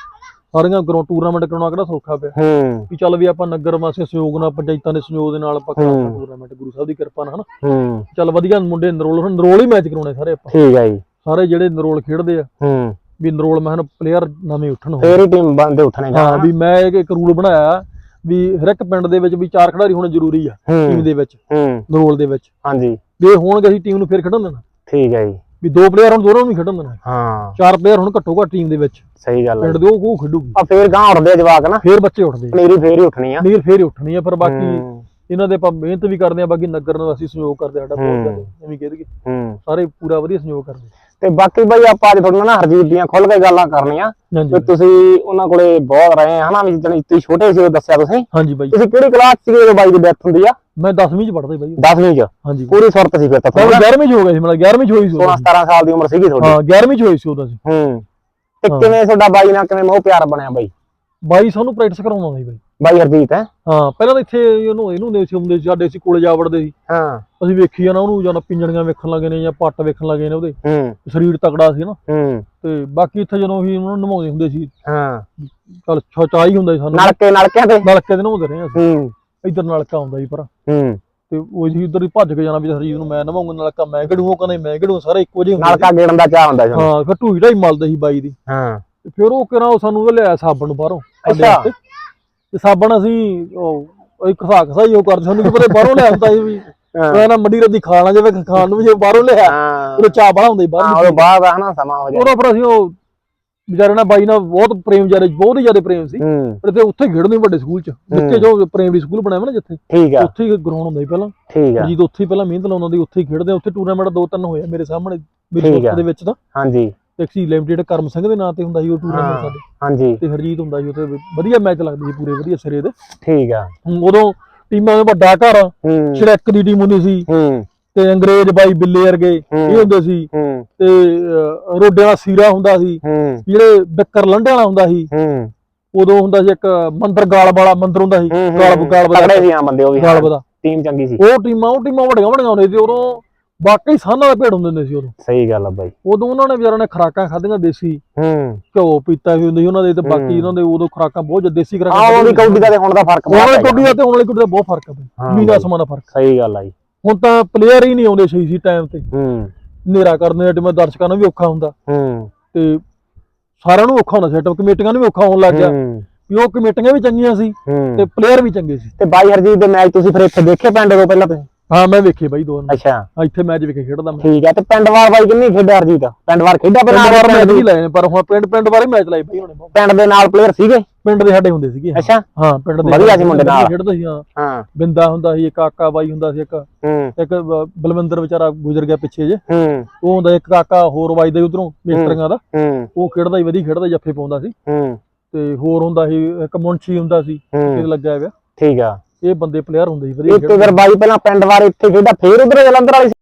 ਸਾਰੀਆਂ ਗਰੋਂ ਟੂਰਨਾਮੈਂਟ ਕਰਾਉਣਾ ਕਿਹੜਾ ਸੌਖਾ ਪਿਆ। ਹੂੰ। ਵੀ ਚੱਲ ਵੀ ਆਪਾਂ ਨਗਰ ਵਾਸੀਆਂ ਸਹਿਯੋਗ ਨਾਲ ਪੰਚਾਇਤਾਂ ਦੇ ਸਹਿਯੋਗ ਦੇ ਨਾਲ ਆਪਾਂ ਕਰਾਉਣਾ। ਟੂਰਨਾਮੈਂਟ ਗੁਰੂ ਸਾਹਿਬ ਦੀ ਕਿਰਪਾ ਨਾਲ ਹਨਾ। ਹੂੰ। ਚੱਲ ਵਧੀਆ ਮੁੰਡੇ ਨਰੋਲ ਹੁਣ ਨਰੋਲ ਹੀ ਮੈਚ ਕਰਾਉਣੇ ਸਾਰੇ ਆਪਾਂ। ਠੀਕ ਆ ਜੀ। ਸਾਰੇ ਜਿਹੜੇ ਨਰੋਲ ਖੇਡਦੇ ਆ ਹੂੰ। ਵੀ ਨਰੋਲ ਮੈਂ ਪਲੇਅਰ ਨਵੇਂ ਉੱਠਣ ਹੀ ਟੀਮ ਬੰਦੇ ਉੱਠਣੇ ਹਾਂ ਵੀ ਮੈਂ ਇੱਕ ਰੂਲ ਬਣਾਇਆ ਵੀ ਹਰ ਇੱਕ ਪਿੰਡ ਦੇ ਵਿੱਚ ਵੀ ਚਾਰ ਖਿਡਾਰੀ ਹੋਣੇ ਜ਼ਰੂਰੀ ਆ ਟੀਮ ਦੇ ਵਿੱਚ ਹੂੰ। ਨਰੋਲ ਦੇ ਵਿੱਚ। ਹਾਂਜੀ। ਜੇ ਹੋਣਗੇ ਅਸੀਂ ਟੀਮ ਨੂੰ ਫੇਰ ਖੇਡਣ ਦੇਣਾ। ਠੀਕ ਹੈ ਜੀ। ਵੀ ਦੋ ਪਲੇਅਰ ਹੁਣ ਦੋਨਾਂ ਨੂੰ ਖੇਡਣ ਦੇਣਾ। ਹਾਂ। ਚਾਰ ਪਲੇਅਰ ਹੁਣ ਘੱਟੋ ਘੱਟ ਟੀਮ ਦੇ ਵਿੱਚ। ਸਹੀ ਗੱਲ ਹੈ। ਪਿੰਡ ਦੇ ਉਹ ਖੇਡੂਗੀ। ਆ ਫੇਰ ਗਾਂ ਉੱਠਦੇ ਆ ਜਵਾਕ ਨਾ। ਫੇਰ ਬੱਚੇ ਉੱਠਦੇ ਆ। ਪਨੀਰੀ ਫੇਰ ਹੀ ਉੱਠਣੀ ਆ। ਨੀਰ ਫੇਰ ਹੀ ਉੱਠਣੀ ਆ ਪਰ ਬਾਕੀ ਇਹਨਾਂ ਦੇ ਆਪਾਂ ਮਿਹਨਤ ਵੀ ਕਰਦੇ ਆ ਬਾਕੀ ਨਗਰ ਨੂੰ ਅਸੀਂ ਸਹਿਯੋਗ ਕਰਦੇ ਸਾਡਾ ਬਹੁਤ। ਜ਼ਿਆਦਾ ਐਵੇਂ ਕਹਿ ਦਈਏ। ਹੂੰ। ਸਾਰੇ ਪੂਰਾ ਵਧੀਆ ਸਹਿਯੋਗ ਕਰਦੇ ਤੇ ਬਾਕੀ ਬਈ ਆਪਾਂ ਅੱਜ ਤੁਹਾਡੇ ਨਾਲ ਨਾ ਹਰਜੀਤ ਦੀਆਂ ਖੁੱਲ ਕੇ ਗੱਲਾਂ ਕਰਨੀਆਂ। ਤੇ ਤੁਸੀਂ ਉਹਨਾਂ ਕੋਲੇ ਬਹੁਤ ਰਹੇ ਹਨਾ ਵੀ ਜਣੀ ਤੁਸੀਂ ਛੋਟੇ ਸੀ ਉਹ ਦੱਸਿਆ ਤੁਸੀਂ। ਹਾਂਜੀ ਬਾਈ। ਤੁਸੀਂ ਕਿਹੜੀ ਕਲਾਸ ਚ ਜਦੋਂ ਬਾਈ ਦੀ ਡੈਥ ਹੁੰਦੀ ਆ? ਮੈਂ 10ਵੀਂ ਚ ਪੜਦਾ ਬਾਈ। 10ਵੀਂ ਚ। ਹਾਂਜੀ। ਪੂਰੀ ਸੁਰਤ ਸੀ ਫਿਰ ਤਾਂ। ਹੁਣ ਤੁਹਾਨੂੰ 11ਵੀਂ ਚ ਹੋ ਗਿਆ ਸੀ ਮਤਲਬ 11ਵੀਂ ਚ ਹੋਈ ਸੀ 16 ਉਦੋਂ। 17 ਸਾਲ ਦੀ ਉਮਰ ਸੀਗੀ ਤੁਹਾਡੀ। ਹਾਂ 11ਵੀਂ ਚ ਹੋਈ ਸੀ ਉਹਦਾ ਸੀ। ਹੂੰ। ਤੇ। ਕਿਵੇਂ ਤੁਹਾਡਾ ਬਾਈ ਨਾਲ ਕਿਵੇਂ ਮੋਹ ਪਿਆਰ ਬਣਿਆ ਬਾਈ? ਬਾਈ ਸਾਨੂੰ ਪ੍ਰੈਕਟਿਸ ਕਰਾਉਂਦਾ ਸੀ ਬਾਈ। ਬਾਈ ਹਰਜੀਤ ਹੈ। ਹਾਂ ਪਹਿਲਾਂ ਤਾਂ ਇੱਥੇ ਇਹਨੂੰ ਇਹਨੂੰ ਦੇ ਸੀ ਹੁੰਦੇ ਸੀ ਸਾਡੇ ਸੀ ਕੋਲੇ ਜਾ ਵੜਦੇ ਸੀ। ਹਾਂ। ਅਸੀਂ ਵੇਖੀ ਜਾਣਾ ਉਹਨੂੰ ਜਾਂ ਪਿੰਜਣੀਆਂ ਵੇਖਣ ਲੱਗੇ ਨੇ ਜਾਂ ਪੱਟ ਵੇਖਣ ਲੱਗੇ ਨੇ ਉਹਦੇ। ਹੂੰ। ਸਰੀਰ ਤਕੜਾ ਸੀ ਨਾ। ਹੂੰ। ਤੇ ਬਾਕੀ ਇੱਥੇ ਜਦੋਂ ਅਸੀਂ ਉਹਨਾਂ ਨੂੰ ਨਵਾਉਂਦੇ ਹੁੰਦੇ ਸੀ ਹਾਂ। ਚਲ ਚਾਹੀ ਹੁੰਦਾ ਸੀ ਸਾਨੂੰ। ਨਲਕੇ ਨਲਕਿਆਂ ਤੇ। ਨਲਕੇ ਦੇ ਨਵਾਉਂਦੇ ਰਹੇ ਅਸੀਂ। ਹੂੰ। ਇੱਧਰ ਨਲਕਾ ਹੁੰਦਾ ਸੀ ਪਰ ਹੂੰ। ਤੇ ਉਹ ਜੀ ਇੱਧਰ ਹੀ ਭੱਜ ਕੇ ਜਾਣਾ ਵੀ ਹਰਜੀਤ ਨੂੰ ਮੈਂ ਨਵਾਉਂਗਾ ਨਲਕਾ ਮੈਂ ਉਹ ਕਹਿੰਦਾ ਮੈਂ ਗੜੂ ਸਾਰੇ ਇੱਕੋ ਜਿਹੇ ਹੁੰਦੇ। ਨਲਕਾ ਗੇੜਨ ਦਾ ਚਾਹ ਹੁੰਦਾ ਸੀ ਉਹਨੂੰ। ਹਾਂ ਫਿਰ ਢੂਈ ਢਾਈ ਮਲਦੇ ਸੀ ਬਾਈ ਦੀ। ਹਾਂ। ਤੇ ਫਿਰ ਉਹ ਕਿਹੜਾ ਉਹ ਸਾਨੂੰ ਲਿਆਇਆ ਸਾਬਣ ਬਾਹਰੋਂ। ਅੱਛਾ। ਤੇ ਸਾਬਣ ਅਸੀਂ ਉਹ ਇੱਕ ਖਸਾ ਹੀ ਉਹ ਕਰਦੇ ਸਾਨੂੰ ਕਿ ਪਤਾ ਬਾਹਰੋਂ ਲਿਆ ਹੁੰਦਾ ਸੀ ਵੀ। ਉਹ ਨਾ ਮੰਡੀ ਰੱਦੀ ਖਾਣਾ ਜਿਵੇਂ ਖਾਣ ਨੂੰ ਵੀ ਜੇ ਬਾਹਰੋਂ ਲਿਆ ਉਹ ਚਾਹ ਬਣਾ ਹੁੰਦਾ ਹਾਂ ਬਾਹਰ ਉਹ ਆ ਹਨਾ ਸਮਾਂ ਹੋ ਜਾਂਦਾ। ਉਹਦਾ ਫਿਰ ਅਸੀਂ ਉਹ ਵਿਚਾਰੇ ਨਾਲ ਬਾਈ ਨਾਲ ਬਹੁਤ ਪ੍ਰੇਮ ਜ਼ਿਆਦਾ ਬਹੁਤ ਹੀ ਜ਼ਿਆਦਾ ਪ੍ਰੇਮ ਸੀ। ਪਰ ਤੇ ਉੱਥੇ ਖੇਡਦੇ ਵੱਡੇ ਸਕੂਲ ਚ। ਜਿੱਥੇ ਜੋ ਪ੍ਰਾਇਮਰੀ ਸਕੂਲ ਬਣਾਇਆ ਹੋਇਆ ਨਾ ਜਿੱਥੇ ਠੀਕ ਆ। ਉੱਥੇ ਹੀ ਗਰਾਊਂਡ ਹੁੰਦਾ ਸੀ ਪਹਿਲਾਂ। ਠੀਕ ਆ। ਜੀ ਉੱਥੇ ਹੀ ਪਹਿਲਾਂ ਮਿਹਨਤ ਲਾਉਂਦਾ ਸੀ ਉੱਥੇ ਹੀ ਖੇਡਦੇ ਉੱਥੇ ਟੂਰਨਾਮੈਂਟ ਦੋ ਤਿੰਨ ਹੋਏ ਆ ਮੇਰੇ ਸਾਹਮਣੇ ਮੇਰੀ ਦੇ ਵਿੱਚ ਤਾਂ। ਹਾਂਜੀ। ਇੱਕ ਸੀ ਲਿਮਟਿਡ ਕਰਮ ਸਿੰਘ ਦੇ ਨਾਂ ਤੇ ਹੁੰਦਾ ਸੀ ਉਹ। ਟੂਰਨਾਮੈਂਟ ਸਾਡੇ ਹਾਂਜੀ। ਤੇ ਹਰਜੀਤ ਹੁੰਦਾ ਸੀ ਉੱਥੇ ਵਧੀਆ ਮੈਚ ਲੱਗਦੇ ਸੀ ਪੂਰੇ ਵਧੀਆ ਸਿਰੇ ਦੇ ਠੀਕ ਆ। ਉਦੋਂ ਟੀਮਾਂ ਦਾ ਵੱਡਾ ਘਰ ਸ਼ਰੈਕ ਦੀ ਟੀਮ ਹੁੰਦੀ ਸੀ। ਤੇ ਅੰਗਰੇਜ਼ ਬਾਈ ਬਿੱਲੇ ਵਰਗੇ ਇਹ ਹੁੰਦੇ ਸੀ। ਤੇ ਅਹ, ਰੋਡੇ ਵਾਲਾ ਸੀਰਾ ਹੁੰਦਾ ਸੀ। ਜਿਹੜੇ ਬਿੱਕਰ ਲੰਡੇ ਵਾਲਾ ਹੁੰਦਾ ਸੀ। ਉਦੋਂ ਹੁੰਦਾ ਸੀ ਇੱਕ ਮੰਦਰ ਗਾਲ ਵਾਲਾ ਮੰਦਰ ਹੁੰਦਾ ਸੀ। ਗਾਲ ਗਾਲ ਤਗੜੇ ਸੀ ਆ ਬੰਦੇ ਉਹ ਵੀ ਗਾਲ ਦਾ ਟੀਮ ਚੰਗੀ ਸੀ। ਉਹ ਟੀਮਾਂ ਉਹ ਟੀਮਾਂ ਵੱਡੀਆਂ ਵੱਡੀਆਂ ਹੁੰਦੀਆਂ ਸੀ। ਉਦੋਂ ਵਾਕਈ ਸਾਨਾਂ ਦਾ ਭੇਡ ਹੁੰਦੇ ਹੁੰਦੇ ਸੀ ਉਦੋਂ। ਸਹੀ ਗੱਲ ਆ ਬਾਈ। ਉਦੋਂ ਉਹਨਾਂ ਨੇ ਵਿਚਾਰਿਆਂ ਨੇ ਖਰਾਕਾਂ ਖਾਧੀਆਂ ਦੇਸੀ। ਹੂੰ। ਘਿਓ ਪੀਤਾ ਵੀ ਹੁੰਦੇ ਸੀ ਉਹਨਾਂ ਦੇ ਤੇ ਬਾਕੀ। ਉਹਨਾਂ ਦੇ ਉਦੋਂ ਖਰਾਕਾਂ ਬਹੁਤ ਜ਼ਿਆਦਾ ਦੇਸੀ ਖਰਾਕਾਂ ਉਹਦੀ ਕੌਡੀ ਦਾ ਤੇ ਹੁਣ ਦਾ ਫ਼ਰਕ ਉਹਨਾਂ ਬਹੁਤ ਵਾਲੀ ਹੈ ਕੌਡੀ ਦਾ ਤੇ ਉਹਨਾਂ ਵਾਲੀ ਕੌਡੀ ਦਾ ਬਹੁਤ ਫ਼ਰਕ ਹੈ ਹਾਂ ਮੀਨਾ ਬਾਈ, ਸਮਾਂ ਦਾ ਫ਼ਰਕ। ਸਹੀ ਗੱਲ ਆ ਜੀ। ਹੁਣ ਤਾਂ ਪਲੇਅਰ ਹੀ ਨਹੀਂ ਆਉਂਦੇ ਸਹੀ ਸੀ ਟਾਈਮ ਤੇ। ਹੂੰ। ਹਨੇਰਾ ਕਰਨ ਦੇ ਟਾਈਮ ਦਰਸ਼ਕਾਂ ਨੂੰ ਵੀ ਔਖਾ ਹੁੰਦਾ। ਹੂੰ। ਤੇ ਸਾਰਿਆਂ ਨੂੰ ਔਖਾ ਹੁੰਦਾ ਸੈਟਅਪ ਕਮੇਟੀਆਂ ਨੂੰ ਵੀ ਔਖਾ ਹੋਣ ਲੱਗ ਗਿਆ। ਹੂੰ। ਵੀ ਉਹ ਕਮੇਟੀਆਂ ਵੀ ਚੰਗੀਆਂ ਸੀ ਹੂੰ। ਤੇ ਪਲੇਅਰ ਵੀ ਚੰਗੇ ਸੀ। ਤੇ ਬਾਈ ਹਰਜੀਤ ਦੇ ਮੈਚ ਤੁਸੀਂ ਫਿਰ ਇੱਥੇ ਦੇਖੇ ਪਿੰਡ ਤੋਂ ਪਹਿਲਾਂ ਤੁਸੀਂ? ਹਾਂ ਮੈਂ ਵੇਖੇ ਬਾਈ ਦੋ ਦਿਨ ਅੱਛਾ। ਹਾਂ, ਇੱਥੇ ਮੈਚ ਵੇਖੇ ਖੇਡਦਾ ਮੈਂ। ਠੀਕ ਆ ਤੇ ਪਿੰਡ ਵਾਰ ਬਾਈ ਕਿੰਨੀ ਖੇਡਿਆ ਹਰਜੀਤ? ਪਿੰਡ ਵਾਰ ਖੇਡਿਆ ਪਿੰਡ ਵਾਰ ਮੈਚ ਨਹੀਂ ਲਾਏ ਪਰ ਹੁਣ ਪਿੰਡ ਪਿੰਡ ਬਾਰੇ ਮੈਚ ਲਾਏ ਬਾਈ ਹੁਣੇ ਪਿੰਡ ਦੇ ਨਾਲ ਪਲੇਅਰ ਸੀਗੇ? ਪਿੰਡ ਦੇ ਸਾਡੇ ਹੁੰਦੇ ਸੀਗੇ ਹਾਂ। ਅੱਛਾ। ਹਾਂ ਪਿੰਡ ਦੇ ਵਧੀਆ ਸੀ ਮੁੰਡੇ ਨਾਲ। ਖੇਡਦੇ ਸੀ ਹਾਂ। ਹਾਂ। ਬਿੰਦਾ ਹੁੰਦਾ ਸੀ ਇੱਕ ਕਾਕਾ ਬਾਈ ਹੁੰਦਾ ਸੀ ਇੱਕ ਹੂੰ। ਇੱਕ ਬਲਵਿੰਦਰ ਵਿਚਾਰਾ ਗੁਜ਼ਰ ਗਿਆ ਪਿੱਛੇ ਜੇ। ਹੂੰ। ਉਹ ਹੁੰਦਾ ਇੱਕ ਕਾਕਾ ਹੋਰ ਵੱਜਦਾ ਉਧਰੋਂ ਮਿਸਤਰੀਆਂ ਦਾ। ਹੂੰ। ਉਹ ਖੇਡਦਾ ਹੀ ਵਧੀਆ ਖੇਡਦਾ ਜੱਫੇ ਪਾਉਂਦਾ ਸੀ। ਹੂੰ। ਤੇ ਹੋਰ ਹੁੰਦਾ ਸੀ ਇੱਕ ਮੁੰਸ਼ੀ ਹੁੰਦਾ ਸੀ ਕਿਤੇ ਹੂੰ ਲੱਗਿਆ ਹੋਇਆ। ਠੀਕ ਆ। ਇਹ ਬੰਦੇ ਪਲੇਅਰ ਹੁੰਦੇ ਸੀ ਵਧੀਆ ਇੱਕ ਖੇਡਦੇ ਫਿਰ ਬਾਈ ਪਹਿਲਾਂ ਪਿੰਡ ਵਾਰ ਇੱਥੇ ਖੇਡਿਆ ਫੇਰ ਉਧਰ ਜਲੰਧਰ ਵਾਲੀ